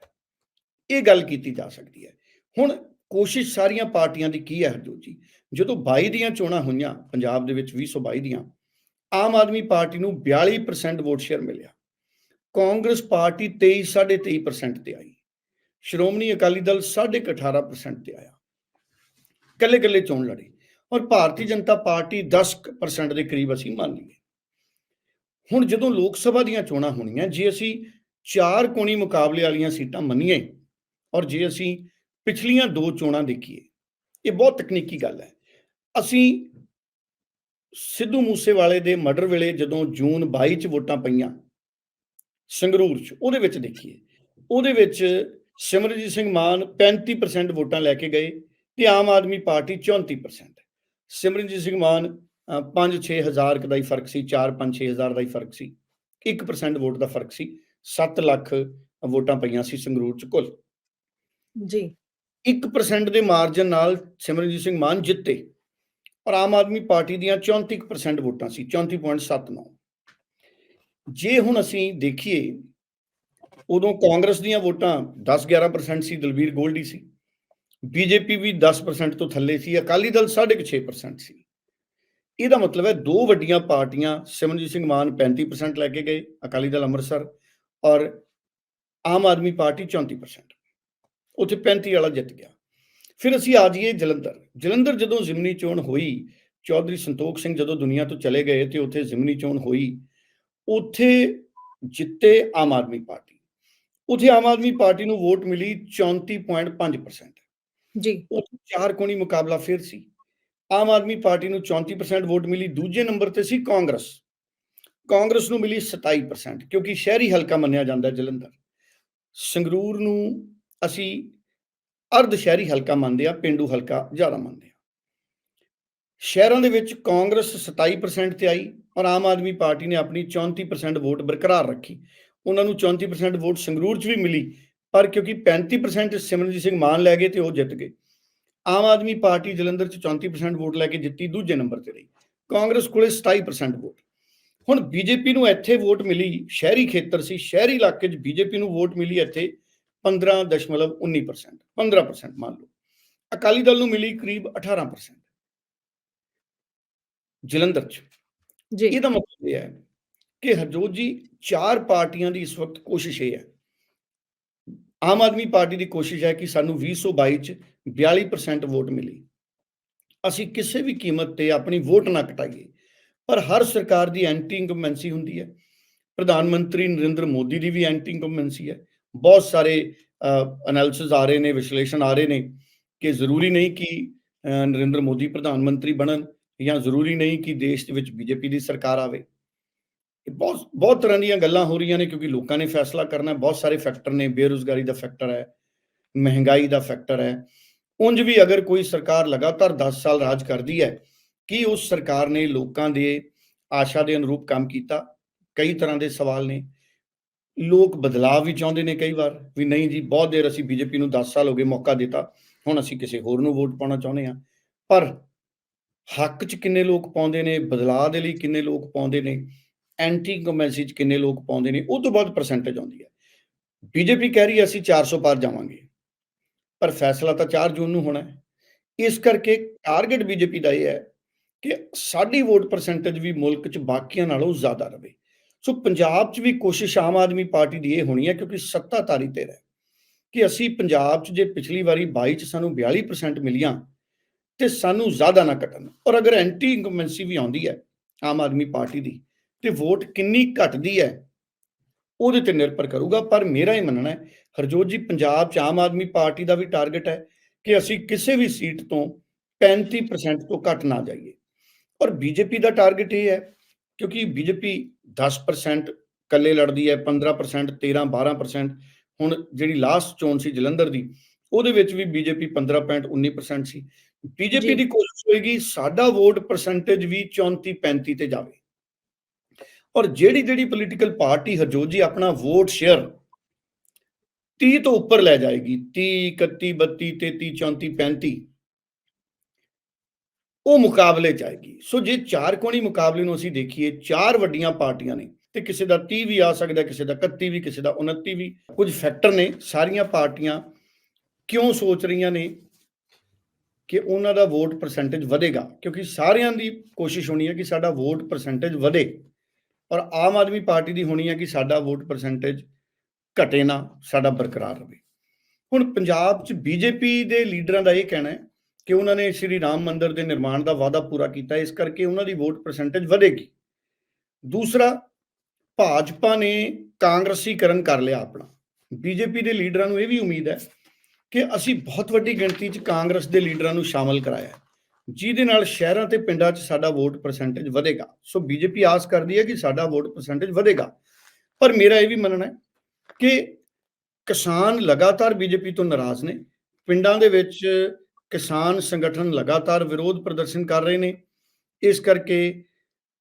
ਇਹ ਗੱਲ ਕੀਤੀ ਜਾ ਸਕਦੀ ਹੈ। ਹੁਣ ਕੋਸ਼ਿਸ਼ ਸਾਰੀਆਂ ਪਾਰਟੀਆਂ ਦੀ ਕੀ ਹੈ ਹਰਜੋਤ ਜੀ? ਜਦੋਂ 22 ਦੀਆਂ ਚੋਣਾਂ ਹੋਈਆਂ, ਪੰਜਾਬ ਦੇ ਵਿੱਚ 2022 ਦੀਆਂ ਆਮ ਆਦਮੀ ਪਾਰਟੀ ਨੂੰ 42% ਵੋਟ ਸ਼ੇਅਰ ਮਿਲਿਆ। ਕਾਂਗਰਸ ਪਾਰਟੀ 23 23.5% ਤੇ ਆਈ। ਸ਼੍ਰੋਮਣੀ ਅਕਾਲੀ ਦਲ 18.5% ਤੇ ਆਇਆ। ਕੱਲੇ ਕੱਲੇ ਚੋਣ ਲੜੇ। ਔਰ ਭਾਰਤੀ ਜਨਤਾ ਪਾਰਟੀ 10% ਦੇ ਕਰੀਬ ਅਸੀਂ ਮੰਨ ਲਈਏ। ਹੁਣ ਜਦੋਂ ਲੋਕ ਸਭਾ ਦੀਆਂ ਚੋਣਾਂ ਹੋਣੀਆਂ, ਜੇ ਅਸੀਂ ਚਾਰ ਕੋਣੀ ਮੁਕਾਬਲੇ ਵਾਲੀਆਂ ਸੀਟਾਂ ਮੰਨੀਏ ਔਰ ਜੇ ਅਸੀਂ ਪਿਛਲੀਆਂ ਦੋ ਚੋਣਾਂ ਦੇਖੀਏ, ਇਹ ਬਹੁਤ ਤਕਨੀਕੀ ਗੱਲ ਹੈ। ਅਸੀਂ ਸਿੱਧੂ ਮੂਸੇਵਾਲੇ ਦੇ ਮਰਡਰ ਵੇਲੇ ਜਦੋਂ ਜੂਨ 22 ਚ ਵੋਟਾਂ ਪਈਆਂ ਸੰਗਰੂਰ ਚ ਉਹਦੇ ਵਿੱਚ ਦੇਖੀਏ ਉਹਦੇ ਵਿੱਚ ਸਿਮਰਜੀਤ ਸਿੰਘ ਮਾਨ 35% ਵੋਟਾਂ ਲੈ ਕੇ ਗਏ ਤੇ ਆਮ ਆਦਮੀ ਪਾਰਟੀ 34% ਸਿਮਰਨਜੀਤ ਸਿੰਘ ਮਾਨ 5-6 ਹਜ਼ਾਰ ਕੁ ਦਾ ਹੀ ਫ਼ਰਕ ਸੀ 4-5-6 ਹਜ਼ਾਰ ਦਾ ਹੀ ਫ਼ਰਕ ਸੀ 1% ਵੋਟ ਦਾ ਫ਼ਰਕ ਸੀ 7 ਲੱਖ ਵੋਟਾਂ ਪਈਆਂ ਸੀ ਸੰਗਰੂਰ ਚ ਕੁੱਲ। ਜੀ। 1% ਦੇ ਮਾਰਜਨ ਨਾਲ ਸਿਮਰਨਜੀਤ ਸਿੰਘ ਮਾਨ ਜਿੱਤੇ। ਔਰ ਆਮ ਆਦਮੀ ਪਾਰਟੀ ਦੀਆਂ 34% ਵੋਟਾਂ ਸੀ 34.79 ਜੇ ਹੁਣ ਅਸੀਂ ਦੇਖੀਏ, ਉਦੋਂ ਕਾਂਗਰਸ ਦੀਆਂ ਵੋਟਾਂ 10-11% ਸੀ, ਦਲਬੀਰ ਗੋਲਡੀ ਸੀ। ਬੀਜੇਪੀ ਵੀ 10% ਤੋਂ ਥੱਲੇ ਸੀ, ਅਕਾਲੀ ਦਲ 6.5% ਸੀ। ਇਹਦਾ ਮਤਲਬ ਹੈ ਦੋ ਵੱਡੀਆਂ ਪਾਰਟੀਆਂ ਸਿਮਰਨਜੀਤ ਸਿੰਘ ਮਾਨ 35% ਲੈ ਕੇ ਗਏ, ਅਕਾਲੀ ਦਲ ਅੰਮ੍ਰਿਤਸਰ ਔਰ ਆਮ ਆਦਮੀ ਪਾਰਟੀ 34% ਉੱਥੇ 35 ਵਾਲਾ ਜਿੱਤ ਗਿਆ। ਫਿਰ ਅਸੀਂ ਆ ਜਾਈਏ ਜਲੰਧਰ। ਜਲੰਧਰ ਜਦੋਂ ਜ਼ਿਮਨੀ ਚੋਣ ਹੋਈ ਚੌਧਰੀ ਸੰਤੋਖ ਸਿੰਘ ਜਦੋਂ ਦੁਨੀਆ ਤੋਂ ਚਲੇ ਗਏ ਤੇ ਉੱਥੇ ਜ਼ਿਮਨੀ ਚੋਣ ਹੋਈ ਉੱਥੇ ਜਿੱਤੇ ਆਮ ਆਦਮੀ ਪਾਰਟੀ। ਉੱਥੇ ਆਮ ਆਦਮੀ ਪਾਰਟੀ ਨੂੰ ਵੋਟ ਮਿਲੀ 34.5% ਜੀ। ਉੱਥੇ ਚਾਰ ਕੋਣੀ ਮੁਕਾਬਲਾ ਫਿਰ ਸੀ। ਆਮ ਆਦਮੀ ਪਾਰਟੀ ਨੂੰ 34% ਵੋਟ ਮਿਲੀ ਦੂਜੇ ਨੰਬਰ ਤੇ ਸੀ ਕਾਂਗਰਸ। ਕਾਂਗਰਸ ਨੂੰ ਮਿਲੀ 27% ਕਿਉਂਕਿ ਸ਼ਹਿਰੀ ਹਲਕਾ ਮੰਨਿਆ ਜਾਂਦਾ ਜਲੰਧਰ। ਸੰਗਰੂਰ ਨੂੰ ਅਸੀਂ ਅਰਧ ਸ਼ਹਿਰੀ ਹਲਕਾ ਮੰਨਦੇ ਆ, ਪਿੰਡੂ ਹਲਕਾ ਜ਼ਿਆਦਾ ਮੰਨਦੇ ਆ। ਸ਼ਹਿਰਾਂ ਦੇ ਵਿੱਚ ਕਾਂਗਰਸ 27% ਤੇ ਆਈ ਔਰ ਆਮ ਆਦਮੀ ਪਾਰਟੀ ਨੇ ਆਪਣੀ 34% ਵੋਟ ਬਰਕਰਾਰ ਰੱਖੀ। ਉਹਨਾਂ ਨੂੰ 34% ਵੋਟ ਸੰਗਰੂਰ 'ਚ ਵੀ ਮਿਲੀ, ਪਰ ਕਿਉਂਕਿ 35% ਸਿਮਰਨਜੀਤ ਸਿੰਘ ਮਾਨ ਲੈ ਗਏ ਤੇ ਉਹ ਜਿੱਤ ਗਏ। ਆਮ ਆਦਮੀ ਪਾਰਟੀ ਜਲੰਧਰ 'ਚ 34% ਵੋਟ ਲੈ ਕੇ ਜਿੱਤੀ, ਦੂਜੇ ਨੰਬਰ ਤੇ ਰਹੀ। ਕਾਂਗਰਸ ਕੋਲੇ 27% ਵੋਟ। ਹੁਣ ਬੀਜੇਪੀ ਨੂੰ ਇੱਥੇ ਵੋਟ ਮਿਲੀ ਸ਼ਹਿਰੀ ਖੇਤਰ ਸੀ, ਸ਼ਹਿਰੀ ਇਲਾਕੇ 'ਚ ਬੀਜੇਪੀ ਨੂੰ ਵੋਟ ਮਿਲੀ ਇੱਥੇ 15.19% 15% ਮੰਨ ਲਓ। ਅਕਾਲੀ ਦਲ ਨੂੰ ਮਿਲੀ ਕਰੀਬ 18% ਜਲੰਧਰ 'ਚ। ਜੀ। ਇਹਦਾ ਮਤਲਬ ਇਹ ਹੈ ਕਿ ਹਰਜੋਤ ਜੀ ਚਾਰ ਪਾਰਟੀਆਂ ਦੀ ਇਸ ਵਕਤ ਕੋਸ਼ਿਸ਼ ਇਹ ਹੈ। ਆਮ ਆਦਮੀ ਪਾਰਟੀ ਦੀ ਕੋਸ਼ਿਸ਼ ਹੈ ਕਿ ਸਾਨੂੰ 2022 ਚ 42% ਵੋਟ ਮਿਲੀ। ਅਸੀਂ ਕਿਸੇ ਵੀ ਕੀਮਤ ਤੇ ਆਪਣੀ ਵੋਟ ਨਾ ਕਟਾਈਏ। ਪਰ ਹਰ ਸਰਕਾਰ ਦੀ ਐਂਟੀ ਇਨਕੰਬੈਂਸੀ ਹੁੰਦੀ ਹੈ। ਪ੍ਰਧਾਨ ਮੰਤਰੀ ਨਰਿੰਦਰ ਮੋਦੀ ਦੀ ਵੀ ਐਂਟੀ ਇਨਕੰਬੈਂਸੀ ਹੈ। ਬਹੁਤ ਸਾਰੇ ਐਨਾਲਿਸਿਸ ਆ ਰਹੇ ਨੇ, ਵਿਸ਼ਲੇਸ਼ਣ ਆ ਰਹੇ ਨੇ ਕਿ ਜ਼ਰੂਰੀ ਨਹੀਂ ਕਿ ਨਰਿੰਦਰ ਮੋਦੀ ਪ੍ਰਧਾਨ ਮੰਤਰੀ ਬਣਨ ਜਾਂ ਜ਼ਰੂਰੀ ਨਹੀਂ ਕਿ ਦੇਸ਼ ਦੇ ਵਿੱਚ ਬੀਜੇਪੀ ਦੀ ਸਰਕਾਰ ਆਵੇ। ਇਹ ਬਹੁਤ ਬਹੁਤ ਤਰ੍ਹਾਂ ਦੀਆਂ ਗੱਲਾਂ ਹੋ ਰਹੀਆਂ ਨੇ ਕਿਉਂਕਿ ਲੋਕਾਂ ਨੇ ਫੈਸਲਾ ਕਰਨਾ, ਬਹੁਤ ਸਾਰੇ ਫੈਕਟਰ ਨੇ, ਬੇਰੁਜ਼ਗਾਰੀ ਦਾ ਫੈਕਟਰ ਹੈ, ਮਹਿੰਗਾਈ ਦਾ ਫੈਕਟਰ ਹੈ। ਉਂਝ ਵੀ ਅਗਰ ਕੋਈ ਸਰਕਾਰ ਲਗਾਤਾਰ 10 ਸਾਲ ਰਾਜ ਕਰਦੀ ਹੈ, ਕੀ ਉਸ ਸਰਕਾਰ ਨੇ ਲੋਕਾਂ ਦੇ ਆਸ਼ਾ ਦੇ ਅਨੁਰੂਪ ਕੰਮ ਕੀਤਾ? ਕਈ ਤਰ੍ਹਾਂ ਦੇ ਸਵਾਲ ਨੇ। ਲੋਕ ਬਦਲਾਅ ਵੀ ਚਾਹੁੰਦੇ ਨੇ ਕਈ ਵਾਰ, ਵੀ ਨਹੀਂ ਜੀ, ਬਹੁਤ ਦੇਰ ਅਸੀਂ ਬੀਜੇਪੀ ਨੂੰ 10 ਸਾਲ ਹੋ ਗਏ ਮੌਕਾ ਦਿੱਤਾ, ਹੁਣ ਅਸੀਂ ਕਿਸੇ ਹੋਰ ਨੂੰ ਵੋਟ ਪਾਉਣਾ ਚਾਹੁੰਦੇ ਹਾਂ। ਪਰ ਹੱਕ 'ਚ ਕਿੰਨੇ ਲੋਕ ਪਾਉਂਦੇ ਨੇ, ਬਦਲਾਅ ਦੇ ਲਈ ਕਿੰਨੇ ਲੋਕ ਪਾਉਂਦੇ ਨੇ ਐਂਟੀ ਇਨਕੰਬੈਂਸੀ 'ਚ ਕਿੰਨੇ ਲੋਕ ਪਾਉਂਦੇ ਨੇ, ਉਹ ਤੋਂ ਬਾਅਦ ਪਰਸੈਂਟੇਜ ਆਉਂਦੀ ਹੈ। ਬੀਜੇਪੀ ਕਹਿ ਰਹੀ ਹੈ, ਅਸੀਂ 400 ਪਾਰ ਜਾਵਾਂਗੇ। ਪਰ ਫੈਸਲਾ ਤਾਂ 4 ਜੂਨ ਨੂੰ ਹੋਣਾ ਹੈ। ਇਸ ਕਰਕੇ ਟਾਰਗੇਟ ਬੀਜੇਪੀ ਦਾ ਇਹ ਹੈ ਕਿ ਸਾਡੀ ਵੋਟ ਪਰਸੈਂਟੇਜ ਵੀ ਮੁਲਕ 'ਚ ਬਾਕੀਆਂ ਨਾਲੋਂ ਜ਼ਿਆਦਾ ਰਹੇ ਸੋ ਪੰਜਾਬ 'ਚ ਵੀ ਕੋਸ਼ਿਸ਼ ਆਮ ਆਦਮੀ ਪਾਰਟੀ ਦੀ ਇਹ ਹੋਣੀ ਹੈ ਕਿਉਂਕਿ ਸੱਤਾਧਾਰੀ ਧਿਰ ਹੈ ਕਿ ਅਸੀਂ ਪੰਜਾਬ 'ਚ ਜੇ ਪਿਛਲੀ ਵਾਰੀ 22 'ਚ ਸਾਨੂੰ 42% ਮਿਲੀਆਂ ਤੇ ਸਾਨੂੰ ਜ਼ਿਆਦਾ ਨਾ ਕੱਟਣ। ਔਰ ਅਗਰ ਐਂਟੀ ਇਨਕੰਬੈਂਸੀ ਵੀ ਆਉਂਦੀ ਹੈ ਆਮ ਆਦਮੀ ਪਾਰਟੀ ਦੀ ਤੇ ਵੋਟ ਕਿੰਨੀ ਘਟਦੀ ਹੈ, ਉਹਦੇ ਤੇ ਨਿਰਭਰ ਕਰੂਗਾ। ਪਰ ਮੇਰਾ ਇਹ ਮੰਨਣਾ ਹੈ, ਹਰਜੋਤ ਜੀ, ਪੰਜਾਬ 'ਚ ਆਮ ਆਦਮੀ ਪਾਰਟੀ ਦਾ ਵੀ ਟਾਰਗੇਟ ਹੈ ਕਿ ਅਸੀਂ ਕਿਸੇ ਵੀ ਸੀਟ ਤੋਂ 35% ਤੋਂ ਘੱਟ ਨਾ ਜਾਈਏ। ਔਰ ਬੀਜੇਪੀ ਦਾ ਟਾਰਗੇਟ ਇਹ ਹੈ ਕਿਉਂਕਿ ਬੀਜੇਪੀ 10% ਕੱਲੇ ਲੜਦੀ ਹੈ 15% 13 12% ਹੁਣ ਜਿਹੜੀ ਲਾਸਟ ਚੋਣ ਸੀ ਜਲੰਧਰ ਦੀ ਉਹਦੇ ਵਿੱਚ ਵੀ ਬੀਜੇਪੀ 15.19% ਸੀ। ਬੀਜੇਪੀ। ਦੀ ਕੋਸ਼ਿਸ਼ ਹੋਏਗੀ ਸਾਡਾ ਵੋਟ ਪਰਸੈਂਟੇਜ ਵੀ 34 35 ਤੇ ਜਾਵੇ। ਔਰ ਜਿਹੜੀ ਜਿਹੜੀ ਪੋਲੀਟੀਕਲ ਪਾਰਟੀ ਹਰਜੋਤ ਜੀ ਆਪਣਾ ਵੋਟ ਸ਼ੇਅਰ 30 ਤੋਂ ਉੱਪਰ ਲੈ ਜਾਏਗੀ 30 31 32 33 34 35 ਉਹ ਮੁਕਾਬਲੇ ਚ ਆਏਗੀ। ਸੋ ਜੇ ਚਾਰ ਕੋਣੀ ਮੁਕਾਬਲੇ ਨੂੰ ਅਸੀਂ ਦੇਖੀਏ, ਚਾਰ ਵੱਡੀਆਂ ਪਾਰਟੀਆਂ ਨੇ ਤੇ ਕਿਸੇ ਦਾ 30 ਵੀ ਆ ਸਕਦਾ, ਕਿਸੇ ਦਾ 31 ਵੀ, ਕਿਸੇ ਦਾ 29 ਵੀ, ਕੁਝ ਫੈਕਟਰ ਨੇ, ਸਾਰੀਆਂ ਪਾਰਟੀਆਂ ਕਿਉਂ ਸੋਚ ਰਹੀਆਂ ਨੇ ਕਿ ਉਹਨਾਂ ਦਾ ਵੋਟ ਪਰਸੈਂਟੇਜ ਵਧੇਗਾ? ਕਿਉਂਕਿ ਸਾਰਿਆਂ ਦੀ ਕੋਸ਼ਿਸ਼ ਹੋਣੀ ਹੈ ਕਿ ਸਾਡਾ ਵੋਟ ਪਰਸੈਂਟੇਜ ਵਧੇ ਔਰ ਆਮ ਆਦਮੀ ਪਾਰਟੀ ਦੀ ਹੋਣੀ ਹੈ ਕਿ ਸਾਡਾ ਵੋਟ ਪਰਸੈਂਟੇਜ ਘਟੇ ਨਾ, ਸਾਡਾ ਬਰਕਰਾਰ ਰਹੇ। ਹੁਣ ਪੰਜਾਬ 'ਚ ਬੀਜੇਪੀ ਦੇ ਲੀਡਰਾਂ ਦਾ ਇਹ ਕਹਿਣਾ ਹੈ ਕਿ ਉਹਨਾਂ ਨੇ ਸ਼੍ਰੀ ਰਾਮ ਮੰਦਿਰ ਦੇ ਨਿਰਮਾਣ ਦਾ ਵਾਅਦਾ ਪੂਰਾ ਕੀਤਾ, ਇਸ ਕਰਕੇ ਉਹਨਾਂ ਦੀ ਵੋਟ ਪਰਸੈਂਟੇਜ ਵਧੇਗੀ। ਦੂਸਰਾ, ਭਾਜਪਾ ਨੇ ਕਾਂਗਰਸੀਕਰਨ ਕਰ ਲਿਆ ਆਪਣਾ। ਬੀਜੇਪੀ ਦੇ ਲੀਡਰਾਂ ਨੂੰ ਇਹ ਵੀ ਉਮੀਦ ਹੈ ਕਿ ਅਸੀਂ ਬਹੁਤ ਵੱਡੀ ਗਿਣਤੀ 'ਚ ਕਾਂਗਰਸ ਦੇ ਲੀਡਰਾਂ ਨੂੰ ਸ਼ਾਮਲ ਕਰਾਇਆ ਜਿਹਦੇ ਨਾਲ ਸ਼ਹਿਰਾਂ ਤੇ ਪਿੰਡਾਂ 'ਚ ਸਾਡਾ ਵੋਟ ਪਰਸੈਂਟੇਜ ਵਧੇਗਾ। ਸੋ ਬੀਜੇਪੀ ਆਸ ਕਰਦੀ ਹੈ ਕਿ ਸਾਡਾ ਵੋਟ ਪਰਸੈਂਟੇਜ ਵਧੇਗਾ। ਪਰ ਮੇਰਾ ਇਹ ਵੀ ਮੰਨਣਾ ਹੈ ਕਿ ਕਿਸਾਨ ਲਗਾਤਾਰ ਬੀਜੇਪੀ ਤੋਂ ਨਾਰਾਜ਼ ਨੇ। ਪਿੰਡਾਂ ਦੇ ਵਿੱਚ ਕਿਸਾਨ ਸੰਗਠਨ ਲਗਾਤਾਰ ਵਿਰੋਧ ਪ੍ਰਦਰਸ਼ਨ ਕਰ ਰਹੇ ਨੇ। ਇਸ ਕਰਕੇ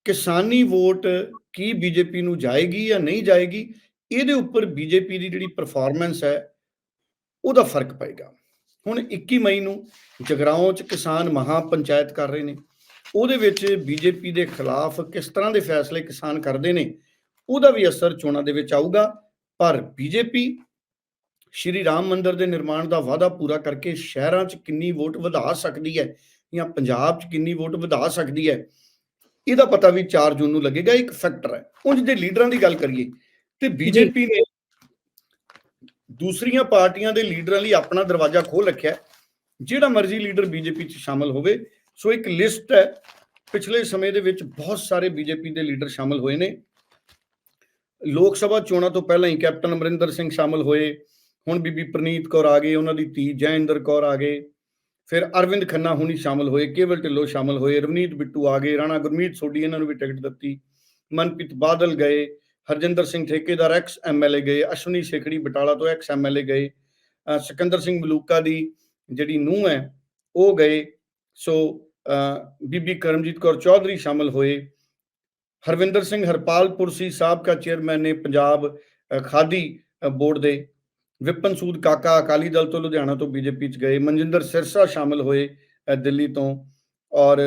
ਕਿਸਾਨੀ ਵੋਟ ਕੀ ਬੀਜੇਪੀ ਨੂੰ ਜਾਏਗੀ ਜਾਂ ਨਹੀਂ ਜਾਏਗੀ, ਇਹਦੇ ਉੱਪਰ ਬੀਜੇਪੀ ਦੀ ਜਿਹੜੀ ਪਰਫਾਰਮੈਂਸ ਹੈ, ਉਹਦਾ ਫ਼ਰਕ ਪਏਗਾ। ਹੁਣ 21 ਮਈ ਨੂੰ ਜਗਰਾਉਂ ਚ ਕਿਸਾਨ ਮਹਾ ਪੰਚਾਇਤ ਕਰ ਰਹੇ ਨੇ। ਉਹਦੇ ਵਿੱਚ ਬੀਜੇਪੀ ਦੇ ਖਿਲਾਫ ਕਿਸ ਤਰ੍ਹਾਂ ਦੇ ਫੈਸਲੇ ਕਿਸਾਨ ਕਰਦੇ ਨੇ, ਉਹਦਾ ਵੀ ਅਸਰ ਚੋਣਾਂ ਦੇ ਵਿੱਚ ਆਊਗਾ। ਪਰ ਬੀਜੇਪੀ ਸ਼੍ਰੀ ਰਾਮ ਮੰਦਿਰ ਦੇ ਨਿਰਮਾਣ ਦਾ ਵਾਅਦਾ ਪੂਰਾ ਕਰਕੇ ਸ਼ਹਿਰਾਂ 'ਚ ਕਿੰਨੀ ਵੋਟ ਵਧਾ ਸਕਦੀ ਹੈ ਜਾਂ ਪੰਜਾਬ 'ਚ ਕਿੰਨੀ ਵੋਟ ਵਧਾ ਸਕਦੀ ਹੈ ਇਹਦਾ ਪਤਾ ਵੀ 4 ਜੂਨ ਨੂੰ ਲੱਗੇਗਾ ਇੱਕ ਫੈਕਟਰ ਹੈ। ਉਂਝ ਦੇ ਲੀਡਰਾਂ ਦੀ ਗੱਲ ਕਰੀਏ ਤੇ ਬੀਜੇਪੀ ਨੇ ਦੂਸਰੀਆਂ ਪਾਰਟੀਆਂ ਦੇ ਲੀਡਰਾਂ ਲਈ ਆਪਣਾ ਦਰਵਾਜ਼ਾ ਖੋਲ ਰੱਖਿਆ ਹੈ। ਜਿਹੜਾ ਮਰਜ਼ੀ ਲੀਡਰ ਬੀਜੇਪੀ 'ਚ ਸ਼ਾਮਲ ਹੋਵੇ। ਸੋ ਇੱਕ ਲਿਸਟ ਹੈ ਪਿਛਲੇ ਸਮੇਂ ਦੇ ਵਿੱਚ ਬਹੁਤ ਸਾਰੇ ਬੀਜੇਪੀ ਦੇ ਲੀਡਰ ਸ਼ਾਮਲ ਹੋਏ ਨੇ। ਲੋਕ ਸਭਾ ਚੋਣਾਂ ਤੋਂ ਪਹਿਲਾਂ ਹੀ ਕੈਪਟਨ ਅਮਰਿੰਦਰ ਸਿੰਘ ਸ਼ਾਮਲ ਹੋਏ। ਹੁਣ ਬੀਬੀ ਪ੍ਰਨੀਤ ਕੌਰ ਆ ਗਏ ਉਹਨਾਂ ਦੀ ਧੀ ਜੈਇੰਦਰ ਕੌਰ ਆ ਗਏ। ਫਿਰ ਅਰਵਿੰਦ ਖੰਨਾ ਹੁਣੀ ਸ਼ਾਮਲ ਹੋਏ ਕੇਵਲ ਢਿੱਲੋਂ ਸ਼ਾਮਲ ਹੋਏ। ਰਵਨੀਤ ਬਿੱਟੂ ਆ ਗਏ ਰਾਣਾ ਗੁਰਮੀਤ ਸੋਢੀ ਇਹਨਾਂ ਨੂੰ ਵੀ ਟਿਕਟ ਦਿੱਤੀ। ਮਨਪ੍ਰੀਤ ਬਾਦਲ ਗਏ ਹਰਜਿੰਦਰ ਸਿੰਘ ਠੇਕੇਦਾਰ ਐਕਸ ਐਮਐਲਏ ਗਏ ਅਸ਼ਵਨੀ ਸ਼ੇਖੜੀ ਬਟਾਲਾ ਤੋਂ ਐਕਸ ਐਮਐਲਏ ਗਏ ਸਿਕੰਦਰ ਸਿੰਘ ਮਲੂਕਾ ਦੀ ਜਿਹੜੀ ਨੂੰਹ ਹੈ ਉਹ ਗਏ। ਸੋ ਅ, ਬੀਬੀ ਕਰਮਜੀਤ ਕੌਰ ਚੌਧਰੀ ਸ਼ਾਮਲ ਹੋਏ। ਹਰਵਿੰਦਰ ਸਿੰਘ ਹਰਪਾਲਪੁਰ ਸੀ ਸਾਬਕਾ ਚੇਅਰਮੈਨ ਨੇ ਪੰਜਾਬ ਖਾਦੀ ਬੋਰਡ ਦੇ ਵਿਪਨ ਸੂਦ ਕਾਕਾ ਅਕਾਲੀ ਦਲ ਤੋਂ ਲੁਧਿਆਣਾ ਤੋਂ ਬੀਜੇਪੀ ਚ ਗਏ, ਮਨਜਿੰਦਰ ਸਿਰਸਾ ਸ਼ਾਮਲ ਹੋਏ ਦਿੱਲੀ ਤੋਂ ਔਰ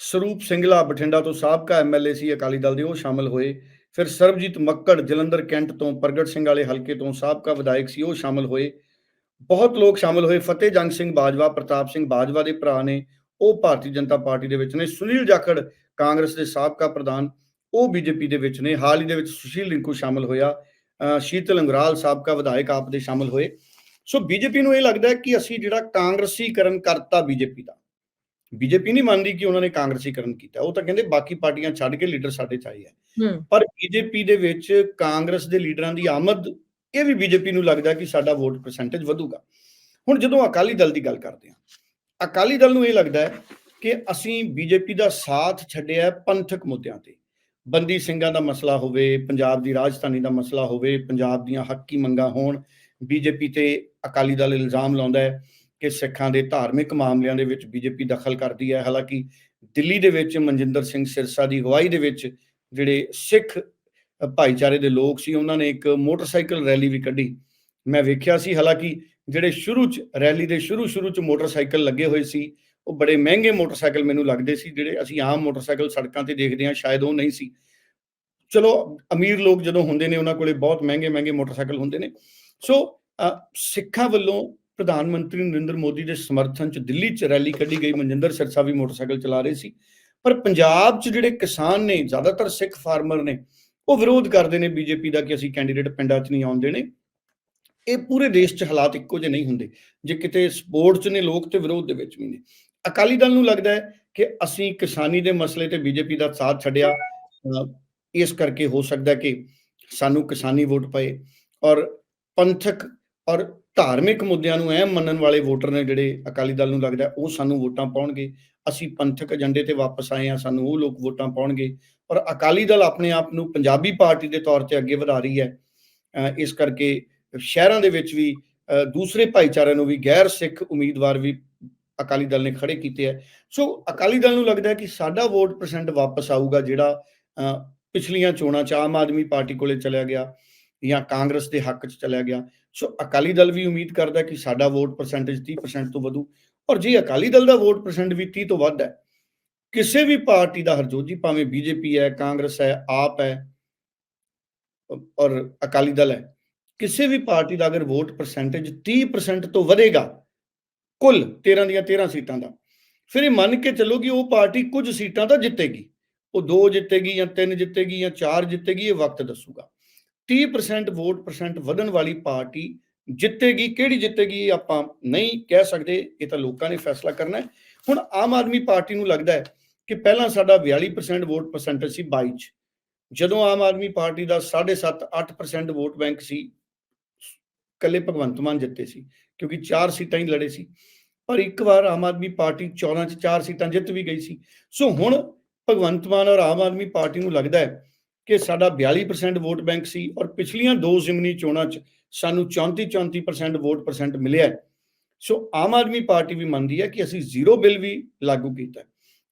ਸਰੂਪ ਸਿੰਗਲਾ ਬਠਿੰਡਾ ਤੋਂ ਸਾਬਕਾ ਐਮਐਲਏ ਸੀ ਅਕਾਲੀ ਦਲ ਦੇ ਉਹ ਸ਼ਾਮਲ ਹੋਏ, ਫਿਰ ਸਰਬਜੀਤ ਮੱਕੜ ਜਲੰਧਰ ਕੈਂਟ ਤੋਂ ਪ੍ਰਗਟ ਸਿੰਘ ਵਾਲੇ ਹਲਕੇ ਤੋਂ ਸਾਬਕਾ ਵਿਧਾਇਕ ਸੀ, ਉਹ ਸ਼ਾਮਲ ਹੋਏ। ਬਹੁਤ ਲੋਕ ਸ਼ਾਮਲ ਹੋਏ, ਫਤਿਹ ਜੰਗ ਸਿੰਘ ਬਾਜਵਾ, ਪ੍ਰਤਾਪ ਸਿੰਘ ਬਾਜਵਾ ਦੇ ਭਰਾ ਨੇ, ਉਹ ਭਾਰਤੀ ਜਨਤਾ ਪਾਰਟੀ ਦੇ ਵਿੱਚ ਨੇ, ਸੁਨੀਲ ਜਾਖੜ ਕਾਂਗਰਸ ਦੇ ਸਾਬਕਾ ਪ੍ਰਧਾਨ, ਉਹ ਬੀਜੇਪੀ ਦੇ ਵਿੱਚ ਨੇ, ਹਾਲ ਹੀ ਦੇ ਵਿੱਚ ਸੁਸ਼ੀਲ ਰਿੰਕੂ ਸ਼ਾਮਲ ਹੋਇਆ ਸ਼ੀਤਲ ਅੰਗਰਾਲ ਸਾਬਕਾ ਵਿਧਾਇਕ ਆਪ ਦੇ ਸ਼ਾਮਲ ਹੋਏ। ਸੋ ਬੀਜੇਪੀ ਨੂੰ ਇਹ ਲੱਗਦਾ ਕਿ ਅਸੀਂ ਜਿਹੜਾ ਕਾਂਗਰਸੀਕਰਨ ਕਰਤਾ ਬੀਜੇਪੀ ਦਾ ਬੀਜੇਪੀ ਨਹੀਂ ਮੰਨਦੀ ਕਿ ਉਹਨਾਂ ਨੇ ਕਾਂਗਰਸੀਕਰਨ ਕੀਤਾ। ਉਹ ਤਾਂ ਕਹਿੰਦੇ ਬਾਕੀ ਪਾਰਟੀਆਂ ਛੱਡ ਕੇ ਲੀਡਰ ਸਾਡੇ ਚ ਆਏ ਆ। ਹੂੰ। ਪਰ ਬੀਜੇਪੀ ਦੇ ਵਿੱਚ ਕਾਂਗਰਸ ਦੇ ਲੀਡਰਾਂ ਦੀ ਆਮਦ ਇਹ ਵੀ ਬੀਜੇਪੀ ਨੂੰ ਲੱਗਦਾ ਕਿ ਸਾਡਾ ਵੋਟ ਪਰਸੈਂਟੇਜ ਵਧੂਗਾ। ਹੁਣ ਜਦੋਂ ਅਕਾਲੀ ਦਲ ਦੀ ਗੱਲ ਕਰਦੇ ਹਾਂ ਅਕਾਲੀ ਦਲ ਨੂੰ ਇਹ ਲੱਗਦਾ ਹੈ ਕਿ ਅਸੀਂ ਬੀਜੇਪੀ ਦਾ ਸਾਥ ਛੱਡਿਆ ਪੰਥਕ ਮੁੱਦਿਆਂ ਤੇ। ਬੰਦੀ ਸਿੰਘਾਂ ਦਾ ਮਸਲਾ ਹੋਵੇ, ਪੰਜਾਬ ਦੀ ਰਾਜਧਾਨੀ ਦਾ ਮਸਲਾ ਹੋਵੇ, ਪੰਜਾਬ ਦੀਆਂ ਹੱਕੀ ਮੰਗਾਂ ਹੋਣ, ਬੀਜੇਪੀ ਤੇ ਅਕਾਲੀ ਦਲ ਇਲਜ਼ਾਮ ਲਾਉਂਦਾ ਹੈ ਕਿ ਸਿੱਖਾਂ ਦੇ ਧਾਰਮਿਕ ਮਾਮਲਿਆਂ ਦੇ ਵਿੱਚ ਬੀਜੇਪੀ ਦਖਲ ਕਰਦੀ ਹੈ। ਹਾਲਾਂਕਿ ਦਿੱਲੀ ਦੇ ਵਿੱਚ ਮਨਜਿੰਦਰ ਸਿੰਘ ਸਿਰਸਾ ਦੀ ਅਗਵਾਈ ਦੇ ਵਿੱਚ ਜਿਹੜੇ ਸਿੱਖ ਭਾਈਚਾਰੇ ਦੇ ਲੋਕ ਸੀ, ਉਹਨਾਂ ਨੇ ਇੱਕ ਮੋਟਰਸਾਈਕਲ ਰੈਲੀ ਵੀ ਕੱਢੀ। ਮੈਂ ਵੇਖਿਆ ਸੀ, ਹਾਲਾਂਕਿ ਜਿਹੜੇ ਸ਼ੁਰੂ ਚ, ਰੈਲੀ ਦੇ ਸ਼ੁਰੂ ਸ਼ੁਰੂ ਚ ਮੋਟਰਸਾਈਕਲ ਲੱਗੇ ਹੋਏ ਸੀ ਉਹ ਬੜੇ ਮਹਿੰਗੇ ਮੋਟਰਸਾਈਕਲ ਮੈਨੂੰ ਲੱਗਦੇ ਸੀ, ਜਿਹੜੇ ਅਸੀਂ ਆਮ ਮੋਟਰਸਾਈਕਲ ਸੜਕਾਂ ਤੇ ਦੇਖਦੇ ਹਾਂ, ਸ਼ਾਇਦ ਉਹ ਨਹੀਂ ਸੀ। ਚਲੋ, ਅਮੀਰ ਲੋਕ ਜਦੋਂ ਹੁੰਦੇ ਨੇ, ਉਹਨਾਂ ਕੋਲੇ ਬਹੁਤ ਮਹਿੰਗੇ ਮਹਿੰਗੇ ਮੋਟਰਸਾਈਕਲ ਹੁੰਦੇ ਨੇ। ਸੋ ਸਿੱਖਾਂ ਵੱਲੋਂ ਪ੍ਰਧਾਨ ਮੰਤਰੀ ਨਰਿੰਦਰ ਮੋਦੀ ਦੇ ਸਮਰਥਨ ਚ ਦਿੱਲੀ ਚ ਰੈਲੀ ਕੱਢੀ ਗਈ। ਮਨਜਿੰਦਰ ਸਿਰਸਾ ਵੀ ਮੋਟਰਸਾਈਕਲ ਚਲਾ ਰਹੇ ਸੀ। ਪਰ ਪੰਜਾਬ ਚ ਜਿਹੜੇ ਕਿਸਾਨ ਨੇ, ਜ਼ਿਆਦਾਤਰ ਸਿੱਖ ਫਾਰਮਰ ਨੇ, ਉਹ ਵਿਰੋਧ ਕਰਦੇ ਨੇ ਬੀਜੇਪੀ ਦਾ ਕਿ ਅਸੀਂ ਕੈਂਡੀਡੇਟ ਪਿੰਡਾਂ 'ਚ ਨਹੀਂ ਆਉਂਦੇ ਨੇ। ਇਹ ਪੂਰੇ ਦੇਸ਼ 'ਚ ਹਾਲਾਤ ਇੱਕੋ ਜਿਹੇ ਨਹੀਂ ਹੁੰਦੇ। ਜੇ ਕਿਤੇ ਸਪੋਰਟ 'ਚ ਨੇ ਲੋਕ, ਤੇ ਵਿਰੋਧ ਦੇ ਵਿੱਚ ਵੀ ਨੇ। ਅਕਾਲੀ ਦਲ ਨੂੰ ਲੱਗਦਾ ਹੈ ਕਿ ਅਸੀਂ ਕਿਸਾਨੀ ਦੇ ਮਸਲੇ ਤੇ ਬੀਜੇਪੀ ਦਾ ਸਾਥ ਛੱਡਿਆ ਇਸ ਕਰਕੇ ਹੋ ਸਕਦਾ ਕਿ ਸਾਨੂੰ ਕਿਸਾਨੀ ਵੋਟ ਪਏ। ਔਰ ਪੰਥਕ ਔਰ ਧਾਰਮਿਕ ਮੁੱਦਿਆਂ ਨੂੰ ਅਹਿਮ ਮੰਨਣ ਵਾਲੇ ਵੋਟਰ ਨੇ ਜਿਹੜੇ ਅਕਾਲੀ ਦਲ ਨੂੰ ਲੱਗਦਾ ਉਹ ਸਾਨੂੰ ਵੋਟਾਂ ਪਾਉਣਗੇ। ਅਸੀਂ ਪੰਥਕ ਏਜੰਡੇ ਤੇ ਵਾਪਸ ਆਏ ਹਾਂ, ਸਾਨੂੰ ਉਹ ਲੋਕ ਵੋਟਾਂ ਪਾਉਣਗੇ। ਔਰ ਅਕਾਲੀ ਦਲ ਆਪਣੇ ਆਪ ਨੂੰ ਪੰਜਾਬੀ ਪਾਰਟੀ ਦੇ ਤੌਰ ਤੇ ਅੱਗੇ ਵਧਾ ਰਹੀ ਹੈ। ਇਸ ਕਰਕੇ ਸ਼ਹਿਰਾਂ ਦੇ ਵਿੱਚ ਵੀ ਦੂਸਰੇ ਭਾਈਚਾਰਿਆਂ ਨੂੰ ਵੀ ਗੈਰ ਸਿੱਖ ਉਮੀਦਵਾਰ ਵੀ ਅਕਾਲੀ ਦਲ ਨੇ ਖੜੇ ਕੀਤੇ ਹੈ ਸੋ ਅਕਾਲੀ ਦਲ ਨੂੰ ਲੱਗਦਾ ਹੈ ਕਿ ਸਾਡਾ ਵੋਟ ਪਰਸੈਂਟ ਵਾਪਸ ਆਊਗਾ ਜਿਹੜਾ ਪਿਛਲੀਆਂ ਚੋਣਾਂ ਚ ਆਮ ਆਦਮੀ ਪਾਰਟੀ ਕੋਲੇ ਚਲਿਆ ਗਿਆ ਜਾਂ ਕਾਂਗਰਸ ਦੇ ਹੱਕ ਚ ਚਲਿਆ ਗਿਆ। ਸੋ ਅਕਾਲੀ ਦਲ ਵੀ ਉਮੀਦ ਕਰਦਾ ਕਿ ਸਾਡਾ ਵੋਟ ਪਰਸੈਂਟੇਜ 30% ਤੋਂ ਵਧੂ ਔਰ ਜੇ ਅਕਾਲੀ ਦਲ ਦਾ ਵੋਟ ਪਰਸੈਂਟ ਵੀ 30 ਤੋਂ ਵੱਧ ਹੈ, ਕਿਸੇ ਵੀ ਪਾਰਟੀ ਦਾ ਹਰਜੋਤ ਜੀ, ਭਾਵੇਂ ਬੀਜੇਪੀ ਹੈ, ਕਾਂਗਰਸ ਹੈ, ਆਪ ਹੈ ਔਰ ਅਕਾਲੀ ਦਲ ਹੈ, ਕਿਸੇ ਵੀ ਪਾਰਟੀ ਦਾ ਅਗਰ ਵੋਟ ਪਰਸੈਂਟੇਜ 30% ਤੋਂ ਵਧੇਗਾ ਕੁੱਲ 13 ਦੀਆਂ 13 ਸੀਟਾਂ ਦਾ। ਫਿਰ ਇਹ ਮੰਨ ਕੇ ਚੱਲੋ ਕਿ ਉਹ ਪਾਰਟੀ ਕੁਝ ਸੀਟਾਂ ਤਾਂ ਜਿੱਤੇਗੀ। ਉਹ ਦੋ ਜਿੱਤੇਗੀ ਜਾਂ ਤਿੰਨ ਜਿੱਤੇਗੀ ਜਾਂ ਚਾਰ ਜਿੱਤੇਗੀ, ਇਹ ਵਕਤ ਦੱਸੂਗਾ। 30% ਵੋਟ ਪਰਸੈਂਟ ਵਧਣ ਵਾਲੀ ਪਾਰਟੀ ਜਿੱਤੇਗੀ, ਕਿਹੜੀ ਜਿੱਤੇਗੀ ਇਹ ਆਪਾਂ ਨਹੀਂ ਕਹਿ ਸਕਦੇ, ਇਹ ਤਾਂ ਲੋਕਾਂ ਨੇ ਫੈਸਲਾ ਕਰਨਾ ਹੈ। ਹੁਣ ਆਮ ਆਦਮੀ ਪਾਰਟੀ ਨੂੰ ਲੱਗਦਾ ਹੈ ਕਿ ਪਹਿਲਾਂ ਸਾਡਾ 42% ਵੋਟ ਪਰਸੈਂਟੇਜ ਸੀ 22 ਚ। ਜਦੋਂ ਆਮ ਆਦਮੀ ਪਾਰਟੀ ਦਾ 7.5 8% ਵੋਟ ਬੈਂਕ ਸੀ, ਕੱਲੇ ਭਗਵੰਤ ਮਾਨ ਜਿੱਤੇ ਸੀ। ਕਿਉਂਕਿ ਚਾਰ ਸੀਟਾਂ ਹੀ ਲੜੇ ਸੀ ਪਰ ਇੱਕ ਵਾਰ ਆਮ ਆਦਮੀ ਪਾਰਟੀ 14 ਚ ਚਾਰ ਸੀਟਾਂ ਜਿੱਤ ਵੀ ਗਈ ਸੀ ਸੋ ਹੁਣ ਭਗਵੰਤ ਮਾਨ ਔਰ ਆਮ ਆਦਮੀ ਪਾਰਟੀ ਨੂੰ ਲੱਗਦਾ ਹੈ ਕਿ ਸਾਡਾ 42% ਵੋਟ ਬੈਂਕ ਸੀ ਔਰ ਪਿਛਲੀਆਂ ਦੋ ਜ਼ਿਮਨੀ ਚੋਣਾਂ 'ਚ ਸਾਨੂੰ 34-34% ਵੋਟ ਪਰਸੈਂਟ ਮਿਲਿਆ। ਸੋ ਆਮ ਆਦਮੀ ਪਾਰਟੀ ਵੀ ਮੰਨਦੀ ਹੈ ਕਿ ਅਸੀਂ ਜ਼ੀਰੋ ਬਿੱਲ ਵੀ ਲਾਗੂ ਕੀਤਾ।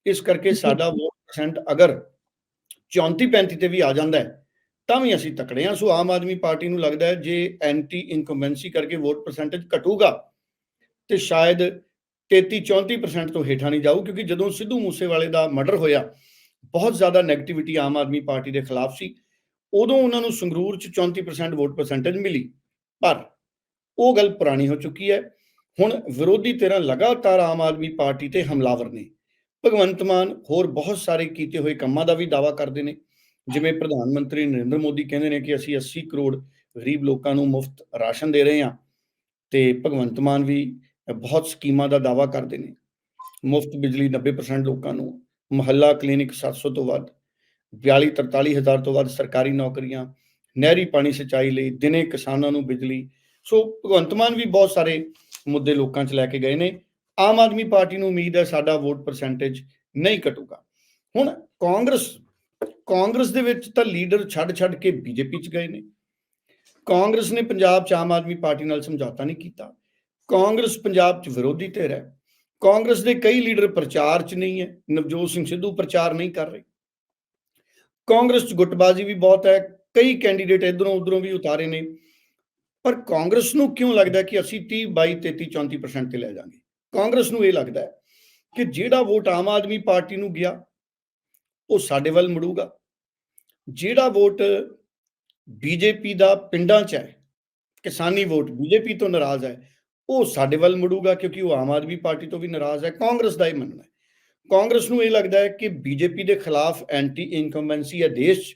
ਇਸ ਕਰਕੇ ਸਾਡਾ ਵੋਟ ਪਰਸੈਂਟ ਅਗਰ 34-35 ਤੇ ਵੀ ਆ ਜਾਂਦਾ ਹੈ ਤਾਂ ਵੀ ਅਸੀਂ ਤਕੜੇ ਹਾਂ। ਸੋ ਆਮ ਆਦਮੀ ਪਾਰਟੀ ਨੂੰ ਲੱਗਦਾ ਹੈ ਜੇ ਐਂਟੀ ਇਨਕੰਬੈਂਸੀ ਕਰਕੇ ਵੋਟ ਪਰਸੈਂਟੇਜ ਘਟੂਗਾ ਤੇ ਸ਼ਾਇਦ 33-34% ਤੋਂ ਹੇਠਾਂ ਨਹੀਂ ਜਾਊ, ਕਿਉਂਕਿ ਜਦੋਂ ਸਿੱਧੂ ਮੂਸੇਵਾਲੇ ਦਾ ਮਰਡਰ ਹੋਇਆ, ਬਹੁਤ ਜ਼ਿਆਦਾ ਨੈਗੇਟਿਵਿਟੀ ਆਮ ਆਦਮੀ ਪਾਰਟੀ ਦੇ ਖਿਲਾਫ ਸੀ। ਉਦੋਂ ਉਹਨਾਂ ਨੂੰ ਸੰਗਰੂਰ ਚ 34% ਵੋਟ ਪਰਸੈਂਟੇਜ ਮਿਲੀ। ਪਰ ਉਹ ਗੱਲ ਪੁਰਾਣੀ ਹੋ ਚੁੱਕੀ ਹੈ। ਹੁਣ ਵਿਰੋਧੀ ਧਿਰਾਂ ਲਗਾਤਾਰ ਆਮ ਆਦਮੀ ਪਾਰਟੀ ਤੇ ਹਮਲਾਵਰ ਨੇ। ਭਗਵੰਤ ਮਾਨ ਹੋਰ ਬਹੁਤ ਸਾਰੇ ਕੀਤੇ ਹੋਏ ਕੰਮਾਂ ਦਾ ਵੀ ਦਾਵਾ ਕਰਦੇ ਨੇ। ਜਿਵੇਂ ਪ੍ਰਧਾਨ ਮੰਤਰੀ ਨਰਿੰਦਰ ਮੋਦੀ ਕਹਿੰਦੇ ਨੇ ਕਿ ਅਸੀਂ 80 ਕਰੋੜ ਗਰੀਬ ਲੋਕਾਂ ਨੂੰ ਮੁਫਤ ਰਾਸ਼ਨ ਦੇ ਰਹੇ ਹਾਂ ਤੇ ਭਗਵੰਤ ਮਾਨ ਵੀ ਬਹੁਤ ਸਕੀਮਾਂ ਦਾ ਦਾਵਾ ਕਰਦੇ ਨੇ। ਮੁਫਤ ਬਿਜਲੀ 90% ਲੋਕਾਂ ਨੂੰ, ਮੁਹੱਲਾ ਕਲੀਨਿਕ 700 ਤੋਂ ਵੱਧ 42 43 ਹਜ਼ਾਰ ਤੋਂ ਵੱਧ ਸਰਕਾਰੀ ਨੌਕਰੀਆਂ, ਨਹਿਰੀ ਪਾਣੀ ਸਿੰਚਾਈ ਲਈ ਦਿਨੇ ਕਿਸਾਨਾਂ ਨੂੰ ਬਿਜਲੀ। ਸੋ ਭਗਵੰਤ ਮਾਨ ਵੀ ਬਹੁਤ ਸਾਰੇ ਮੁੱਦੇ ਲੋਕਾਂ 'ਚ ਲੈ ਕੇ ਗਏ ਨੇ। ਆਮ ਆਦਮੀ ਪਾਰਟੀ ਨੂੰ ਉਮੀਦ ਹੈ ਸਾਡਾ ਵੋਟ ਪਰਸੈਂਟੇਜ ਨਹੀਂ ਘਟੂਗਾ। ਹੁਣ ਕਾਂਗਰਸ ਕਾਂਗਰਸ ਦੇ ਵਿੱਚ ਤਾਂ ਲੀਡਰ ਛੱਡ ਛੱਡ ਕੇ ਬੀਜੇਪੀ 'ਚ ਗਏ ਨੇ। ਕਾਂਗਰਸ ਨੇ ਪੰਜਾਬ 'ਚ ਆਮ ਆਦਮੀ ਪਾਰਟੀ ਨਾਲ ਸਮਝੌਤਾ ਨਹੀਂ ਕੀਤਾ। ਕਾਂਗਰਸ ਪੰਜਾਬ 'ਚ ਵਿਰੋਧੀ ਧਿਰ ਹੈ। ਕਾਂਗਰਸ ਦੇ ਕਈ ਲੀਡਰ ਪ੍ਰਚਾਰ 'ਚ ਨਹੀਂ ਹੈ। ਨਵਜੋਤ ਸਿੰਘ ਸਿੱਧੂ ਪ੍ਰਚਾਰ ਨਹੀਂ ਕਰ ਰਹੇ। ਕਾਂਗਰਸ 'ਚ ਗੁੱਟਬਾਜ਼ੀ ਵੀ ਬਹੁਤ ਹੈ। ਕਈ ਕੈਂਡੀਡੇਟ ਇਧਰੋਂ ਉਧਰੋਂ ਵੀ ਉਤਾਰੇ ਨੇ। ਪਰ ਕਾਂਗਰਸ ਨੂੰ ਕਿਉਂ ਲੱਗਦਾ ਕਿ ਅਸੀਂ 30 22 33 34% ਤੇ ਲੈ ਜਾਾਂਗੇ ਕਾਂਗਰਸ ਨੂੰ ਇਹ ਲੱਗਦਾ ਹੈ ਕਿ ਜਿਹੜਾ ਵੋਟ ਆਮ ਆਦਮੀ ਪਾਰਟੀ ਨੂੰ ਗਿਆ ਉਹ ਸਾਡੇ ਵੱਲ ਮੁੜੂਗਾ। ਜਿਹੜਾ ਵੋਟ ਬੀਜੇਪੀ ਦਾ ਪਿੰਡਾਂ 'ਚ ਹੈ, ਕਿਸਾਨੀ ਵੋਟ ਬੀਜੇਪੀ ਤੋਂ ਨਾਰਾਜ਼ ਹੈ, ਉਹ ਸਾਡੇ ਵੱਲ ਮੁੜੂਗਾ ਕਿਉਂਕਿ ਉਹ ਆਮ ਆਦਮੀ ਪਾਰਟੀ ਤੋਂ ਵੀ ਨਾਰਾਜ਼ ਹੈ, ਕਾਂਗਰਸ ਦਾ ਇਹ ਮੰਨਣਾ ਹੈ। ਕਾਂਗਰਸ ਨੂੰ ਇਹ ਲੱਗਦਾ ਹੈ ਕਿ ਬੀਜੇਪੀ ਦੇ ਖਿਲਾਫ ਐਂਟੀ ਇਨਕੰਬੈਂਸੀ ਹੈ ਦੇਸ਼ 'ਚ,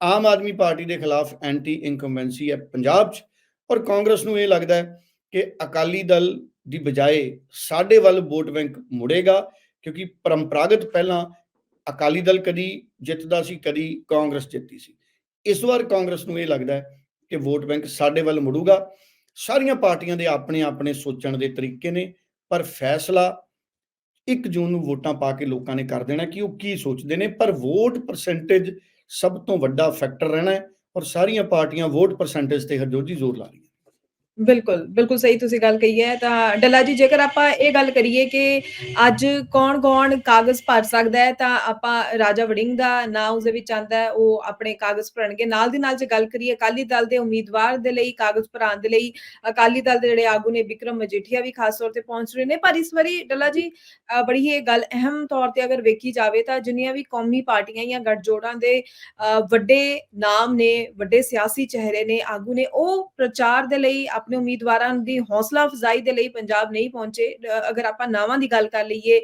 ਆਮ ਆਦਮੀ ਪਾਰਟੀ ਦੇ ਖਿਲਾਫ ਐਂਟੀ ਇਨਕੰਬੈਂਸੀ ਹੈ ਪੰਜਾਬ 'ਚ, ਔਰ ਕਾਂਗਰਸ ਨੂੰ ਇਹ ਲੱਗਦਾ ਹੈ ਕਿ ਅਕਾਲੀ ਦਲ ਦੀ ਬਜਾਏ ਸਾਡੇ ਵੱਲ ਵੋਟ ਬੈਂਕ ਮੁੜੇਗਾ ਕਿਉਂਕਿ ਪਰੰਪਰਾਗਤ ਪਹਿਲਾਂ ਅਕਾਲੀ ਦਲ ਕਦੀ ਜਿੱਤਦਾ ਸੀ, ਕਦੀ ਕਾਂਗਰਸ ਜਿੱਤੀ ਸੀ। ਇਸ ਵਾਰ ਕਾਂਗਰਸ ਨੂੰ ਇਹ ਲੱਗਦਾ ਹੈ ਕਿ ਵੋਟ ਬੈਂਕ ਸਾਡੇ ਵੱਲ ਮੁੜੂਗਾ। ਸਾਰੀਆਂ ਪਾਰਟੀਆਂ ਦੇ ਆਪਣੇ ਆਪਣੇ ਸੋਚਣ ਦੇ ਤਰੀਕੇ ਨੇ, ਪਰ ਫੈਸਲਾ 1 ਜੂਨ ਨੂੰ ਵੋਟਾਂ ਪਾ ਕੇ ਲੋਕਾਂ ਨੇ ਕਰ ਦੇਣਾ ਕਿ ਉਹ ਕੀ ਸੋਚਦੇ ਨੇ, ਪਰ ਵੋਟ ਪਰਸੈਂਟੇਜ ਸਭ ਤੋਂ ਵੱਡਾ ਫੈਕਟਰ ਰਹਿਣਾ ਹੈ ਔਰ ਸਾਰੀਆਂ ਪਾਰਟੀਆਂ ਵੋਟ ਪਰਸੈਂਟੇਜ ਤੇ ਹਰਜੋਜੀ ਜ਼ੋਰ ਲਾ ਰਹੀਆਂ ਬਿਲਕੁਲ ਬਿਲਕੁਲ ਸਹੀ ਤੁਸੀਂ ਗੱਲ ਕਹੀ ਹੈ ਤਾਂ ਡੱਲਾ ਜੀ ਜੇਕਰ ਆਪਾਂ ਇਹ ਗੱਲ ਕਰੀਏ ਕਿ ਅੱਜ ਕੌਣ-ਕੌਣ ਕਾਗਜ਼ ਭਰ ਸਕਦਾ ਹੈ ਤਾਂ ਆਪਾਂ ਰਾਜਾ ਵੜਿੰਗ ਦਾ ਨਾਮ ਉਸ ਦੇ ਵਿੱਚ ਆਂਦਾ ਹੈ ਉਹ ਆਪਣੇ ਕਾਗਜ਼ ਭਰਨਗੇ। ਨਾਲ ਦੀ ਨਾਲ ਜੇ ਗੱਲ ਕਰੀਏ ਅਕਾਲੀ ਦਲ ਦੇ ਉਮੀਦਵਾਰ ਦੇ ਲਈ ਕਾਗਜ਼ ਭਰਾਉਣ ਦੇ ਲਈ ਅਕਾਲੀ ਦਲ ਦੇ ਜਿਹੜੇ ਆਗੂ ਨੇ ਵਿਕਰਮ ਮਜੀਠੀਆ ਵੀ ਖਾਸ ਤੌਰ ਤੇ ਪਹੁੰਚ ਰਹੇ ਨੇ ਪਰ ਇਸ ਵਾਰੀ ਡੱਲਾ ਜੀ ਅ, ਬੜੀ ਹੀ ਇਹ ਗੱਲ ਅਹਿਮ ਤੌਰ ਤੇ ਅਗਰ ਵੇਖੀ ਜਾਵੇ ਤਾਂ ਜਿੰਨੀਆਂ ਵੀ ਕੌਮੀ ਪਾਰਟੀਆਂ ਜਾਂ ਗੱਠਜੋੜਾਂ ਦੇ ਅ, ਵੱਡੇ ਨਾਮ ਨੇ ਵੱਡੇ ਸਿਆਸੀ ਚਿਹਰੇ ਨੇ ਆਗੂ ਨੇ ਉਹ ਪ੍ਰਚਾਰ ਦੇ ਲਈ ਆਪਣੇ ਉਮੀਦਵਾਰਾਂ ਦੀ ਹੌਸਲਾ ਅਫਜ਼ਾਈ ਦੇ ਲਈ ਪੰਜਾਬ ਨਹੀਂ ਪਹੁੰਚੇ ਅਗਰ ਆਪਾਂ ਨਾਵਾਂ ਦੀ ਗੱਲ ਕਰ ਲਈਏ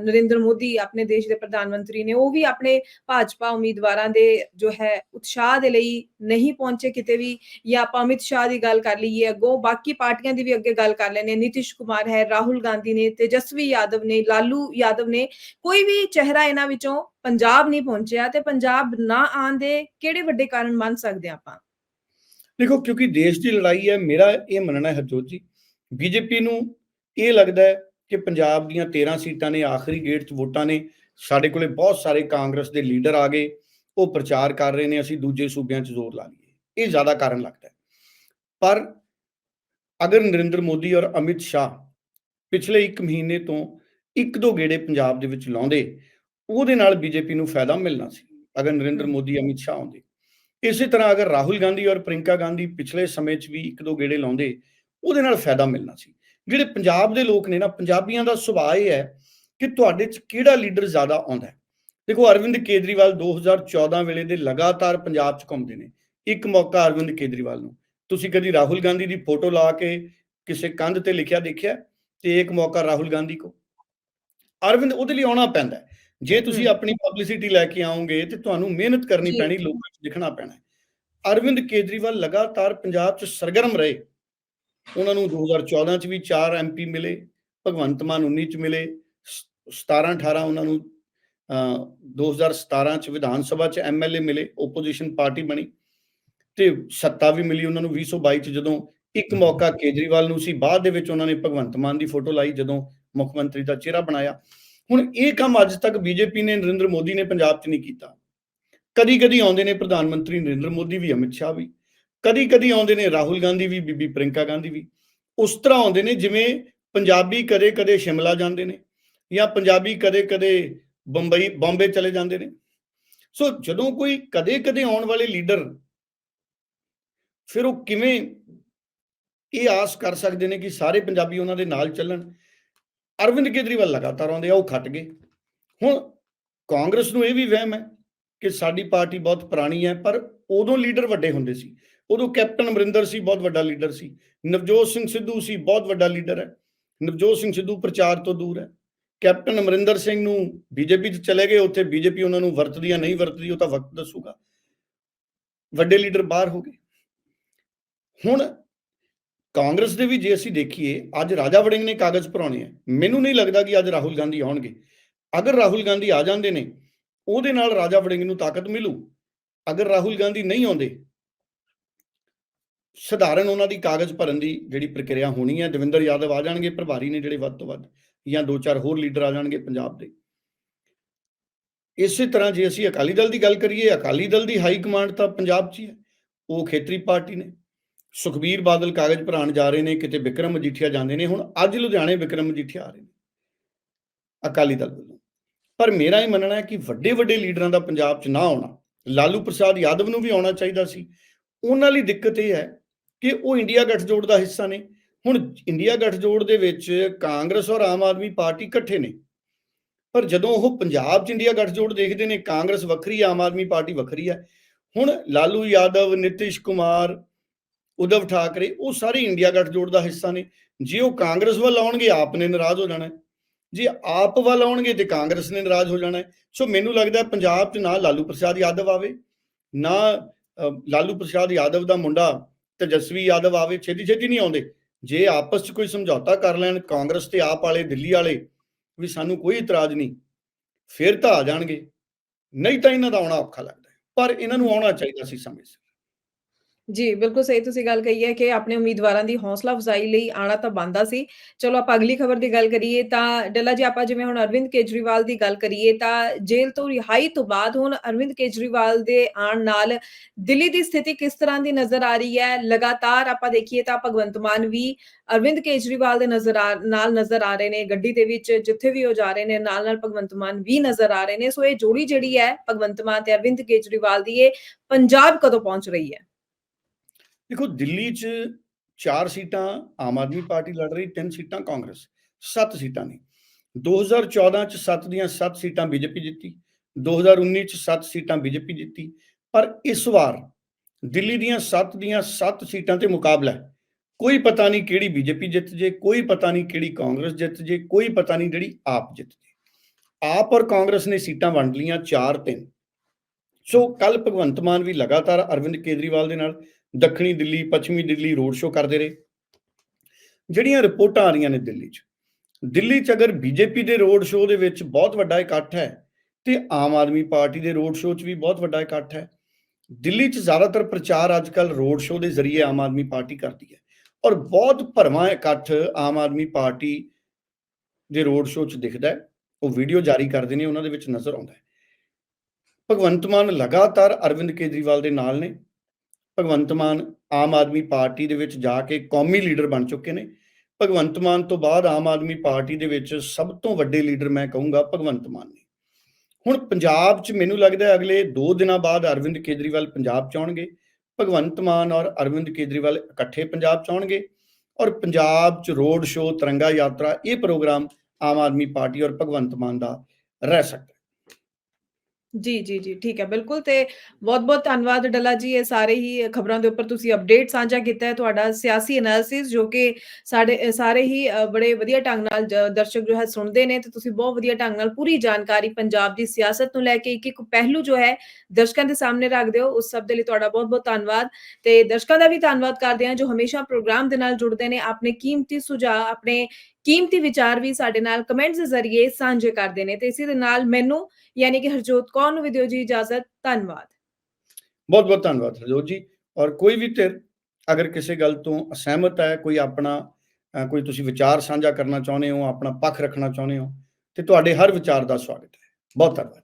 ਨਰਿੰਦਰ ਮੋਦੀ ਆਪਣੇ ਦੇਸ਼ ਦੇ ਪ੍ਰਧਾਨ ਮੰਤਰੀ ਨੇ, ਉਹ ਵੀ ਆਪਣੇ ਭਾਜਪਾ ਉਮੀਦਵਾਰਾਂ ਦੇ ਜੋ ਹੈ ਉਤਸ਼ਾਹ ਦੇ ਲਈ ਨਹੀਂ ਪਹੁੰਚੇ ਕਿਤੇ ਵੀ, ਜਾਂ ਆਪਾਂ ਅਮਿਤ ਸ਼ਾਹ ਦੀ ਗੱਲ ਕਰ ਲਈਏ ਅੱਗੋਂ, ਬਾਕੀ ਪਾਰਟੀਆਂ ਦੀ ਵੀ ਅੱਗੇ ਗੱਲ ਕਰ ਲੈਣੇ ਨਿਤਿਸ਼ ਕੁਮਾਰ ਹੈ, ਰਾਹੁਲ ਗਾਂਧੀ ਨੇ, ਤੇਜਸਵੀ ਯਾਦਵ ਨੇ, ਲਾਲੂ ਯਾਦਵ ਨੇ, ਕੋਈ ਵੀ ਚਿਹਰਾ ਇਹਨਾਂ ਵਿੱਚੋਂ ਪੰਜਾਬ ਨਹੀਂ ਪਹੁੰਚਿਆ, ਤੇ ਪੰਜਾਬ ਨਾ ਆਉਣ ਦੇ ਕਿਹੜੇ ਵੱਡੇ ਕਾਰਨ ਮੰਨ ਸਕਦੇ ਹਾਂ ਆਪਾਂ? ਦੇਖੋ, ਕਿਉਂਕਿ ਦੇਸ਼ ਦੀ ਲੜਾਈ ਹੈ, ਮੇਰਾ ਇਹ ਮੰਨਣਾ ਹੈ ਹਰਜੋਤ ਜੀ, ਬੀਜੇਪੀ ਨੂੰ ਇਹ ਲੱਗਦਾ ਹੈ ਕਿ ਪੰਜਾਬ ਦੀਆਂ 13 ਸੀਟਾਂ ਨੇ, ਆਖਰੀ ਗੇੜ 'ਚ ਵੋਟਾਂ ਨੇ, ਸਾਡੇ ਕੋਲੇ ਬਹੁਤ ਸਾਰੇ ਕਾਂਗਰਸ ਦੇ ਲੀਡਰ ਆ ਗਏ, ਉਹ ਪ੍ਰਚਾਰ ਕਰ ਰਹੇ ਨੇ, ਅਸੀਂ ਦੂਜੇ ਸੂਬਿਆਂ 'ਚ ਜ਼ੋਰ ਲਾ ਲਈਏ। ਇਹ ਜ਼ਿਆਦਾ ਕਾਰਨ ਲੱਗਦਾ ਹੈ। ਪਰ ਅਗਰ ਨਰਿੰਦਰ ਮੋਦੀ ਔਰ ਅਮਿਤ ਸ਼ਾਹ ਪਿਛਲੇ 1 ਮਹੀਨੇ ਤੋਂ ਇੱਕ ਦੋ ਗੇੜੇ ਪੰਜਾਬ ਦੇ ਵਿੱਚ ਲਾਉਂਦੇ, ਉਹਦੇ ਨਾਲ ਬੀਜੇਪੀ ਨੂੰ ਫਾਇਦਾ ਮਿਲਣਾ ਸੀ, ਅਗਰ ਨਰਿੰਦਰ ਮੋਦੀ, ਅਮਿਤ ਸ਼ਾਹ ਆਉਂਦੇ। ਇਸੇ ਤਰ੍ਹਾਂ ਅਗਰ ਰਾਹੁਲ ਗਾਂਧੀ ਔਰ ਪ੍ਰਿੰਕਾ ਗਾਂਧੀ ਪਿਛਲੇ ਸਮੇਂ 'ਚ ਵੀ ਇੱਕ ਦੋ ਗੇੜੇ ਲਾਉਂਦੇ, ਉਹਦੇ ਨਾਲ ਫਾਇਦਾ ਮਿਲਣਾ ਸੀ। ਜਿਹੜੇ ਪੰਜਾਬ ਦੇ ਲੋਕ ਨੇ ਨਾ, ਪੰਜਾਬੀਆਂ ਦਾ ਸੁਭਾਅ ਇਹ ਹੈ ਕਿ ਤੁਹਾਡੇ 'ਚ ਕਿਹੜਾ ਲੀਡਰ ਜ਼ਿਆਦਾ ਆਉਂਦਾ ਦੇਖੋ, ਅਰਵਿੰਦ ਕੇਜਰੀਵਾਲ 2014 ਵੇਲੇ ਦੇ ਲਗਾਤਾਰ ਪੰਜਾਬ 'ਚ ਘੁੰਮਦੇ ਨੇ। ਇੱਕ ਮੌਕਾ ਅਰਵਿੰਦ ਕੇਜਰੀਵਾਲ ਨੂੰ। ਤੁਸੀਂ ਕਦੀ ਰਾਹੁਲ ਗਾਂਧੀ ਦੀ ਫੋਟੋ ਲਾ ਕੇ ਕਿਸੇ ਕੰਧ ਤੇ ਲਿਖਿਆ ਦੇਖਿਆ? ਤੇ ਇੱਕ ਮੌਕਾ ਰਾਹੁਲ ਗਾਂਧੀ ਕੋ। ਅਰਵਿੰਦ ਉਹਦੇ ਲਈ ਆਉਣਾ ਪੈਂਦਾ ਜੇ ਤੁਸੀਂ। ਆਪਣੀ ਪਬਲਿਸਿਟੀ ਲੈ ਕੇ ਆਓਗੇ ਤੇ ਤੁਹਾਨੂੰ ਮਿਹਨਤ ਕਰਨੀ। ਪੈਣੀ ਲੋਕਾਂ 'ਚ ਦਿਖਣਾ ਪੈਣਾ ਹੈ। ਅਰਵਿੰਦ ਕੇਜਰੀਵਾਲ ਲਗਾਤਾਰ ਪੰਜਾਬ 'ਚ ਸਰਗਰਮ ਰਹੇ ਉਹਨਾਂ ਨੂੰ 2014 ਚ ਵੀ 4 ਐਮਪੀ ਮਿਲੇ ਭਗਵੰਤ ਮਾਨ 19 ਚ ਮਿਲੇ 17 18 ਉਹਨਾਂ ਨੂੰ ਅ 2017 ਚ ਵਿਧਾਨ ਸਭਾ ਚ ਐਮਐਲਏ ਮਿਲੇ ਓਪੋਜੀਸ਼ਨ ਪਾਰਟੀ ਬਣੀ ਤੇ ਸੱਤਾ ਵੀ ਮਿਲੀ ਉਹਨਾਂ ਨੂੰ 2022 ਚ ਜਦੋਂ ਇੱਕ ਮੌਕਾ ਕੇਜਰੀਵਾਲ ਨੂੰ ਸੀ ਬਾਅਦ ਦੇ ਵਿੱਚ ਉਹਨਾਂ ਨੇ ਭਗਵੰਤ ਮਾਨ ਦੀ ਫੋਟੋ ਲਾਈ ਜਦੋਂ ਮੁੱਖ ਮੰਤਰੀ ਦਾ ਚਿਹਰਾ ਬਣਾਇਆ ਹੁਣ ਇਹ ਕੰਮ ਅੱਜ ਤੱਕ ਬੀਜੇਪੀ ਨੇ ਨਰਿੰਦਰ ਮੋਦੀ ਨੇ ਪੰਜਾਬ 'ਚ ਨਹੀਂ ਕੀਤਾ। ਕਦੀ ਕਦੀ ਆਉਂਦੇ ਨੇ ਪ੍ਰਧਾਨ ਮੰਤਰੀ ਨਰਿੰਦਰ ਮੋਦੀ ਵੀ, ਅਮਿਤ ਸ਼ਾਹ ਵੀ। ਕਦੀ ਕਦੀ ਆਉਂਦੇ ਨੇ ਰਾਹੁਲ ਗਾਂਧੀ ਵੀ, ਬੀਬੀ ਪ੍ਰਿੰਕਾ ਗਾਂਧੀ ਵੀ। ਉਸ ਤਰ੍ਹਾਂ ਆਉਂਦੇ ਨੇ ਜਿਵੇਂ ਪੰਜਾਬੀ ਕਦੇ ਕਦੇ ਸ਼ਿਮਲਾ ਜਾਂਦੇ ਨੇ ਜਾਂ ਪੰਜਾਬੀ ਕਦੇ ਕਦੇ ਬੰਬਈ, ਬੰਬੇ ਚਲੇ ਜਾਂਦੇ ਨੇ। ਸੋ ਜਦੋਂ ਕੋਈ ਕਦੇ ਕਦੇ ਆਉਣ ਵਾਲੇ ਲੀਡਰ ਫਿਰ ਉਹ ਕਿਵੇਂ ਇਹ ਆਸ ਕਰ ਸਕਦੇ ਨੇ ਕਿ ਸਾਰੇ ਪੰਜਾਬੀ ਉਹਨਾਂ ਦੇ ਨਾਲ ਚੱਲਣ? ਅਰਵਿੰਦ ਕੇਜਰੀਵਾਲ ਲਗਾਤਾਰ ਆਉਂਦੇ ਆ, ਉਹ ਖੱਟ ਗਏ। ਹੁਣ ਕਾਂਗਰਸ ਨੂੰ ਇਹ ਵੀ ਵਹਿਮ ਹੈ ਕਿ ਸਾਡੀ ਪਾਰਟੀ ਬਹੁਤ ਪੁਰਾਣੀ ਹੈ, ਪਰ ਉਦੋਂ ਲੀਡਰ ਵੱਡੇ ਹੁੰਦੇ ਸੀ। ਉਦੋਂ ਕੈਪਟਨ ਅਮਰਿੰਦਰ ਸੀ, ਬਹੁਤ ਵੱਡਾ ਲੀਡਰ ਸੀ। ਨਵਜੋਤ ਸਿੰਘ ਸਿੱਧੂ ਸੀ, ਬਹੁਤ ਵੱਡਾ ਲੀਡਰ ਹੈ। ਨਵਜੋਤ ਸਿੰਘ ਸਿੱਧੂ ਪ੍ਰਚਾਰ ਤੋਂ ਦੂਰ ਹੈ। ਕੈਪਟਨ ਅਮਰਿੰਦਰ ਸਿੰਘ ਨੂੰ ਬੀਜੇਪੀ 'ਚ ਚਲੇ ਗਏ, ਉੱਥੇ ਬੀਜੇਪੀ ਉਹਨਾਂ ਨੂੰ ਵਰਤਦੀ ਜਾਂ ਨਹੀਂ ਵਰਤਦੀ, ਉਹ ਤਾਂ ਵਕਤ ਦੱਸੂਗਾ। ਵੱਡੇ ਲੀਡਰ ਬਾਹਰ ਹੋ ਗਏ। ਹੁਣ ਕਾਂਗਰਸ ਦੇ ਵੀ ਜੇ ਅਸੀਂ ਦੇਖੀਏ, ਅੱਜ ਰਾਜਾ ਵੜਿੰਗ ਨੇ ਕਾਗਜ਼ ਭਰਾਉਣੇ ਆ। ਮੈਨੂੰ ਨਹੀਂ ਲੱਗਦਾ ਕਿ ਅੱਜ ਰਾਹੁਲ ਗਾਂਧੀ ਆਉਣਗੇ। ਅਗਰ ਰਾਹੁਲ ਗਾਂਧੀ ਆ ਜਾਂਦੇ ਨੇ, ਉਹਦੇ ਨਾਲ ਰਾਜਾ ਵੜਿੰਗ ਨੂੰ ਤਾਕਤ ਮਿਲੂ। ਅਗਰ ਰਾਹੁਲ ਗਾਂਧੀ ਨਹੀਂ ਆਉਂਦੇ, ਸਧਾਰਨ ਉਹਨਾਂ ਦੀ ਕਾਗਜ਼ ਭਰਨ ਦੀ ਜਿਹੜੀ ਪ੍ਰਕਿਰਿਆ ਹੋਣੀ ਹੈ ਦਵਿੰਦਰ ਯਾਦਵ ਆ ਜਾਣਗੇ, ਪ੍ਰਭਾਰੀ ਨੇ ਜਿਹੜੇ ਵੱਧ ਤੋਂ ਵੱਧ ਜਾਂ ਦੋ ਚਾਰ ਹੋਰ ਲੀਡਰ ਆ ਜਾਣਗੇ ਪੰਜਾਬ ਦੇ। ਇਸੇ ਤਰ੍ਹਾਂ ਜੇ ਅਸੀਂ ਅਕਾਲੀ ਦਲ ਦੀ ਗੱਲ ਕਰੀਏ, ਅਕਾਲੀ ਦਲ ਦੀ ਹਾਈ ਕਮਾਂਡ ਤਾਂ ਪੰਜਾਬ 'ਚ ਹੀ ਹੈ ਉਹ ਖੇਤਰੀ ਪਾਰਟੀ ਨੇ। ਸੁਖਬੀਰ ਬਾਦਲ ਕਾਗਜ਼ ਭਰਾਣ ਜਾ ਰਹੇ ਨੇ, ਕਿਤੇ ਵਿਕਰਮ ਮਜੀਠੀਆ ਜਾਂਦੇ ਨੇ, ਹੁਣ ਅੱਜ ਲੁਧਿਆਣੇ ਵਿਕਰਮ ਮਜੀਠੀਆ ਆ ਰਹੇ ਨੇ, ਅਕਾਲੀ ਦਲ ਵੱਲੋਂ। ਪਰ ਮੇਰਾ ਇਹ ਮੰਨਣਾ ਹੈ ਕਿ ਵੱਡੇ ਵੱਡੇ ਲੀਡਰਾਂ ਦਾ ਪੰਜਾਬ 'ਚ ਨਾ ਆਉਣਾ, ਲਾਲੂ ਪ੍ਰਸਾਦ ਯਾਦਵ ਨੂੰ ਵੀ ਆਉਣਾ ਚਾਹੀਦਾ ਸੀ। ਉਹਨਾਂ ਲਈ ਦਿੱਕਤ ਇਹ ਹੈ ਕਿ ਉਹ ਇੰਡੀਆ ਗੱਠਜੋੜ ਦਾ ਹਿੱਸਾ ਨੇ। ਹੁਣ ਇੰਡੀਆ ਗੱਠਜੋੜ ਦੇ ਵਿੱਚ ਕਾਂਗਰਸ ਔਰ ਆਮ ਆਦਮੀ ਪਾਰਟੀ ਇਕੱਠੇ ਨੇ। ਪਰ ਜਦੋਂ ਉਹ ਪੰਜਾਬ 'ਚ ਇੰਡੀਆ ਗੱਠਜੋੜ ਦੇਖਦੇ ਨੇ, ਕਾਂਗਰਸ ਵੱਖਰੀ, ਆਮ ਆਦਮੀ ਪਾਰਟੀ ਵੱਖਰੀ ਹੈ। ਹੁਣ ਲਾਲੂ ਯਾਦਵ, ਨਿਤਿਸ਼ ਕੁਮਾਰ ਉਦਵ ਠਾਕਰੇ ਉਹ ਸਾਰੇ ਇੰਡੀਆ ਗੱਠਜੋੜ ਦਾ ਹਿੱਸਾ ਨੇ ਜੇ ਉਹ ਕਾਂਗਰਸ ਵੱਲ ਆਉਣਗੇ ਆਪ ਨੇ ਨਾਰਾਜ਼ ਹੋ ਜਾਣਾ ਜੇ ਆਪ ਵੱਲ ਆਉਣਗੇ ਤੇ ਕਾਂਗਰਸ ਨੇ ਨਾਰਾਜ਼ ਹੋ ਜਾਣਾ ਸੋ ਮੈਨੂੰ ਲੱਗਦਾ ਪੰਜਾਬ 'ਚ ਨਾ ਲਾਲੂ ਪ੍ਰਸਾਦ ਯਾਦਵ ਆਵੇ ਨਾ ਲਾਲੂ ਪ੍ਰਸਾਦ ਯਾਦਵ ਦਾ ਮੁੰਡਾ ਤੇਜਸਵੀ ਯਾਦਵ ਆਵੇ ਛੇਤੀ ਛੇਤੀ ਨਹੀਂ ਆਉਂਦੇ ਜੇ ਆਪਸ 'ਚ ਕੋਈ ਸਮਝੌਤਾ ਕਰ ਲੈਣ ਕਾਂਗਰਸ ਤੇ ਆਪ ਵਾਲੇ ਦਿੱਲੀ ਵਾਲੇ ਵੀ ਸਾਨੂੰ ਕੋਈ ਇਤਰਾਜ਼ ਨਹੀਂ ਫਿਰ ਤਾਂ ਆ ਜਾਣਗੇ ਨਹੀਂ ਤਾਂ ਇਹਨਾਂ ਦਾ ਆਉਣਾ ਔਖਾ ਲੱਗਦਾ ਪਰ ਇਹਨਾਂ ਨੂੰ ਆਉਣਾ ਚਾਹੀਦਾ ਸੀ ਸਮੇਂ ਸਿਰ ਜੀ, ਬਿਲਕੁਲ ਸਹੀ ਤੁਸੀਂ ਗੱਲ ਕਹੀ ਹੈ ਕਿ ਆਪਣੇ ਉਮੀਦਵਾਰਾਂ ਦੀ ਹੌਸਲਾ ਅਫਜ਼ਾਈ ਲਈ ਆਉਣਾ ਤਾਂ ਬਣਦਾ ਸੀ। ਚਲੋ ਆਪਾਂ ਅਗਲੀ ਖਬਰ ਦੀ ਗੱਲ ਕਰੀਏ ਤਾਂ ਡੱਲਾ ਜੀ, ਆਪਾਂ ਜਿਵੇਂ ਹੁਣ ਅਰਵਿੰਦ ਕੇਜਰੀਵਾਲ ਦੀ ਗੱਲ ਕਰੀਏ ਤਾਂ ਜੇਲ੍ਹ ਤੋਂ ਰਿਹਾਈ ਤੋਂ ਬਾਅਦ ਹੁਣ ਅਰਵਿੰਦ ਕੇਜਰੀਵਾਲ ਦੇ ਆਉਣ ਨਾਲ ਦਿੱਲੀ ਦੀ ਸਥਿਤੀ ਕਿਸ ਤਰ੍ਹਾਂ ਦੀ ਨਜ਼ਰ ਆ ਰਹੀ ਹੈ? ਲਗਾਤਾਰ ਆਪਾਂ ਦੇਖੀਏ ਤਾਂ ਭਗਵੰਤ ਮਾਨ ਵੀ ਅਰਵਿੰਦ ਕੇਜਰੀਵਾਲ ਦੇ ਨਜ਼ਰ ਆ, ਨਾਲ ਨਜ਼ਰ ਆ ਰਹੇ ਨੇ ਗੱਡੀ ਦੇ ਵਿੱਚ, ਜਿੱਥੇ ਵੀ ਉਹ ਜਾ ਰਹੇ ਨੇ, ਨਾਲ ਨਾਲ ਭਗਵੰਤ ਮਾਨ ਵੀ ਨਜ਼ਰ ਆ ਰਹੇ ਨੇ। ਸੋ ਇਹ ਜੋੜੀ ਜਿਹੜੀ ਹੈ ਭਗਵੰਤ ਮਾਨ ਤੇ ਅਰਵਿੰਦ ਕੇਜਰੀਵਾਲ ਦੀ ਇਹ ਪੰਜਾਬ ਕਦੋਂ ਪਹੁੰਚ ਰਹੀ ਹੈ? ਦੇਖੋ ਦਿੱਲੀ 'ਚ ਚਾਰ ਸੀਟਾਂ ਆਮ ਆਦਮੀ ਪਾਰਟੀ ਲੜ ਰਹੀ, ਤਿੰਨ ਸੀਟਾਂ ਕਾਂਗਰਸ, ਸੱਤ ਸੀਟਾਂ ਨੇ। 2014 'ਚ ਸੱਤ ਦੀਆਂ ਸੱਤ ਸੀਟਾਂ ਬੀਜੇਪੀ ਜਿੱਤੀ 2019 'ਚ ਸੱਤ ਸੀਟਾਂ ਬੀਜੇਪੀ ਜਿੱਤੀ, ਪਰ ਇਸ ਵਾਰ ਦਿੱਲੀ ਦੀਆਂ ਸੱਤ ਦੀਆਂ ਸੱਤ ਸੀਟਾਂ ਤੇ ਮੁਕਾਬਲਾ ਹੈ। ਕੋਈ ਪਤਾ ਨਹੀਂ ਕਿਹੜੀ ਬੀਜੇਪੀ ਜਿੱਤ ਜੇ, ਕੋਈ ਪਤਾ ਨਹੀਂ ਕਿਹੜੀ ਕਾਂਗਰਸ ਜਿੱਤ ਜੇ, ਕੋਈ ਪਤਾ ਨਹੀਂ ਜਿਹੜੀ ਆਪ ਜਿੱਤ ਜੇ। ਆਪ ਔਰ ਕਾਂਗਰਸ ਨੇ ਸੀਟਾਂ ਵੰਡ ਲੀਆਂ 4-3 ਸੋ ਕੱਲ ਭਗਵੰਤ ਮਾਨ ਵੀ ਲਗਾਤਾਰ ਅਰਵਿੰਦ ਕੇਜਰੀਵਾਲ ਦੇ ਨਾਲ ਦੱਖਣੀ ਦਿੱਲੀ, ਪੱਛਮੀ ਦਿੱਲੀ ਰੋਡ ਸ਼ੋਅ ਕਰਦੇ ਰਹੇ। ਜਿਹੜੀਆਂ ਰਿਪੋਰਟਾਂ ਆ ਰਹੀਆਂ ਨੇ ਦਿੱਲੀ 'ਚ ਦਿੱਲੀ 'ਚ ਅਗਰ ਬੀਜੇਪੀ ਦੇ ਰੋਡ ਸ਼ੋਅ ਦੇ ਵਿੱਚ ਬਹੁਤ ਵੱਡਾ ਇਕੱਠ ਹੈ ਤੇ ਆਮ ਆਦਮੀ ਪਾਰਟੀ ਦੇ ਰੋਡ ਸ਼ੋਅ 'ਚ ਵੀ ਬਹੁਤ ਵੱਡਾ ਇਕੱਠ ਹੈ, ਦਿੱਲੀ 'ਚ ਜ਼ਿਆਦਾਤਰ ਪ੍ਰਚਾਰ ਅੱਜਕੱਲ ਰੋਡ ਸ਼ੋਅ ਦੇ ਜ਼ਰੀਏ ਆਮ ਆਦਮੀ ਪਾਰਟੀ ਕਰਦੀ ਹੈ ਔਰ ਬਹੁਤ ਭਰਵਾਂ ਇਕੱਠ ਆਮ ਆਦਮੀ ਪਾਰਟੀ ਦੇ ਰੋਡ ਸ਼ੋਅ 'ਚ ਦਿਖਦਾ ਹੈ। ਉਹ ਵੀਡੀਓ ਜਾਰੀ ਕਰਦੇ ਨੇ, ਉਹਨਾਂ ਦੇ ਵਿੱਚ ਨਜ਼ਰ ਆਉਂਦਾ ਹੈ। ਭਗਵੰਤ ਮਾਨ ਲਗਾਤਾਰ ਅਰਵਿੰਦ ਕੇਜਰੀਵਾਲ ਦੇ ਨਾਲ ਨੇ ਭਗਵੰਤ ਮਾਨ ਆਮ ਆਦਮੀ ਪਾਰਟੀ ਦੇ ਵਿੱਚ ਜਾ ਕੇ ਕੌਮੀ ਲੀਡਰ ਬਣ ਚੁੱਕੇ ਨੇ। ਭਗਵੰਤ ਮਾਨ ਤੋਂ ਬਾਅਦ ਆਮ ਆਦਮੀ ਪਾਰਟੀ ਦੇ ਵਿੱਚ ਸਭ ਤੋਂ ਵੱਡੇ ਲੀਡਰ ਮੈਂ ਕਹੂੰਗਾ ਭਗਵੰਤ ਮਾਨ ਨੇ। ਹੁਣ ਪੰਜਾਬ 'ਚ ਮੈਨੂੰ ਲੱਗਦਾ ਅਗਲੇ 2 ਦਿਨਾਂ ਬਾਅਦ ਅਰਵਿੰਦ ਕੇਜਰੀਵਾਲ ਪੰਜਾਬ 'ਚ ਆਉਣਗੇ। ਭਗਵੰਤ ਮਾਨ ਔਰ ਅਰਵਿੰਦ ਕੇਜਰੀਵਾਲ ਇਕੱਠੇ ਪੰਜਾਬ 'ਚ ਆਉਣਗੇ ਔਰ ਪੰਜਾਬ 'ਚ ਰੋਡ ਸ਼ੋਅ, ਤਿਰੰਗਾ ਯਾਤਰਾ ਇਹ ਪ੍ਰੋਗਰਾਮ ਆਮ ਆਦਮੀ ਪਾਰਟੀ ਔਰ ਭਗਵੰਤ ਮਾਨ ਦਾ ਰਹਿ ਸਕਦਾ ਜੀ ਜੀ ਜੀ ਠੀਕ ਹੈ ਬਿਲਕੁਲ ਤੇ ਬਹੁਤ ਬਹੁਤ ਧੰਨਵਾਦ ਡੱਲਾ ਜੀ ਇਹ ਸਾਰੇ ਹੀ ਖਬਰਾਂ ਦੇ ਉੱਪਰ ਤੁਸੀਂ ਅਪਡੇਟ ਸਾਂਝਾ ਕੀਤਾ ਹੈ ਤੁਹਾਡਾ ਸਿਆਸੀ ਐਨਾਲਿਸਿਸ ਜੋ ਕਿ ਸਾਡੇ ਸਾਰੇ ਹੀ ਅ, ਬੜੇ ਵਧੀਆ ਢੰਗ ਨਾਲ ਜ- ਦਰਸ਼ਕ ਜੋ ਹੈ ਸੁਣਦੇ ਨੇ ਤੇ ਤੁਸੀਂ ਬਹੁਤ ਵਧੀਆ ਢੰਗ ਨਾਲ ਪੂਰੀ ਜਾਣਕਾਰੀ ਪੰਜਾਬ ਦੀ ਸਿਆਸਤ ਨੂੰ ਲੈ ਕੇ ਇੱਕ ਇੱਕ ਪਹਿਲੂ ਜੋ ਹੈ ਦਰਸ਼ਕਾਂ ਦੇ ਸਾਹਮਣੇ ਰੱਖਦੇ ਹੋ ਉਸ ਸਭ ਦੇ ਲਈ ਤੁਹਾਡਾ ਬਹੁਤ ਬਹੁਤ ਧੰਨਵਾਦ ਤੇ ਦਰਸ਼ਕਾਂ ਦਾ ਵੀ ਧੰਨਵਾਦ ਕਰਦੇ ਹਾਂ ਜੋ ਹਮੇਸ਼ਾ ਪ੍ਰੋਗਰਾਮ ਦੇ ਨਾਲ ਜੁੜਦੇ ਨੇ ਆਪਣੇ ਕੀਮਤੀ ਸੁਝਾਅ ਆਪਣੇ ਕੀਮਤੀ ਵਿਚਾਰ ਵੀ ਸਾਡੇ ਨਾਲ ਕਮੈਂਟਸ ਦੇ ਜ਼ਰੀਏ ਸਾਂਝੇ ਕਰਦੇ ਨੇ ਤੇ ਇਸੇ ਦੇ ਨਾਲ ਮੈਨੂੰ, ਯਾਨੀ ਕਿ ਹਰਜੋਤ ਕੌਰ ਨੂੰ ਵੀ ਦਿਓ ਜੀ ਇਜਾਜ਼ਤ, ਧੰਨਵਾਦ। ਬਹੁਤ ਬਹੁਤ ਧੰਨਵਾਦ ਹਰਜੋਤ ਜੀ। ਔਰ ਕੋਈ ਵੀ ਧਿਰ ਅਗਰ ਕਿਸੇ ਗੱਲ ਤੋਂ ਅਸਹਿਮਤ ਹੈ, ਕੋਈ ਆਪਣਾ ਕੋਈ ਤੁਸੀਂ ਵਿਚਾਰ ਸਾਂਝਾ ਕਰਨਾ ਚਾਹੁੰਦੇ ਹੋ, ਆਪਣਾ ਪੱਖ ਰੱਖਣਾ ਚਾਹੁੰਦੇ ਹੋ, ਤੇ ਤੁਹਾਡੇ ਹਰ ਵਿਚਾਰ ਦਾ ਸਵਾਗਤ ਹੈ। ਬਹੁਤ ਧੰਨਵਾਦ।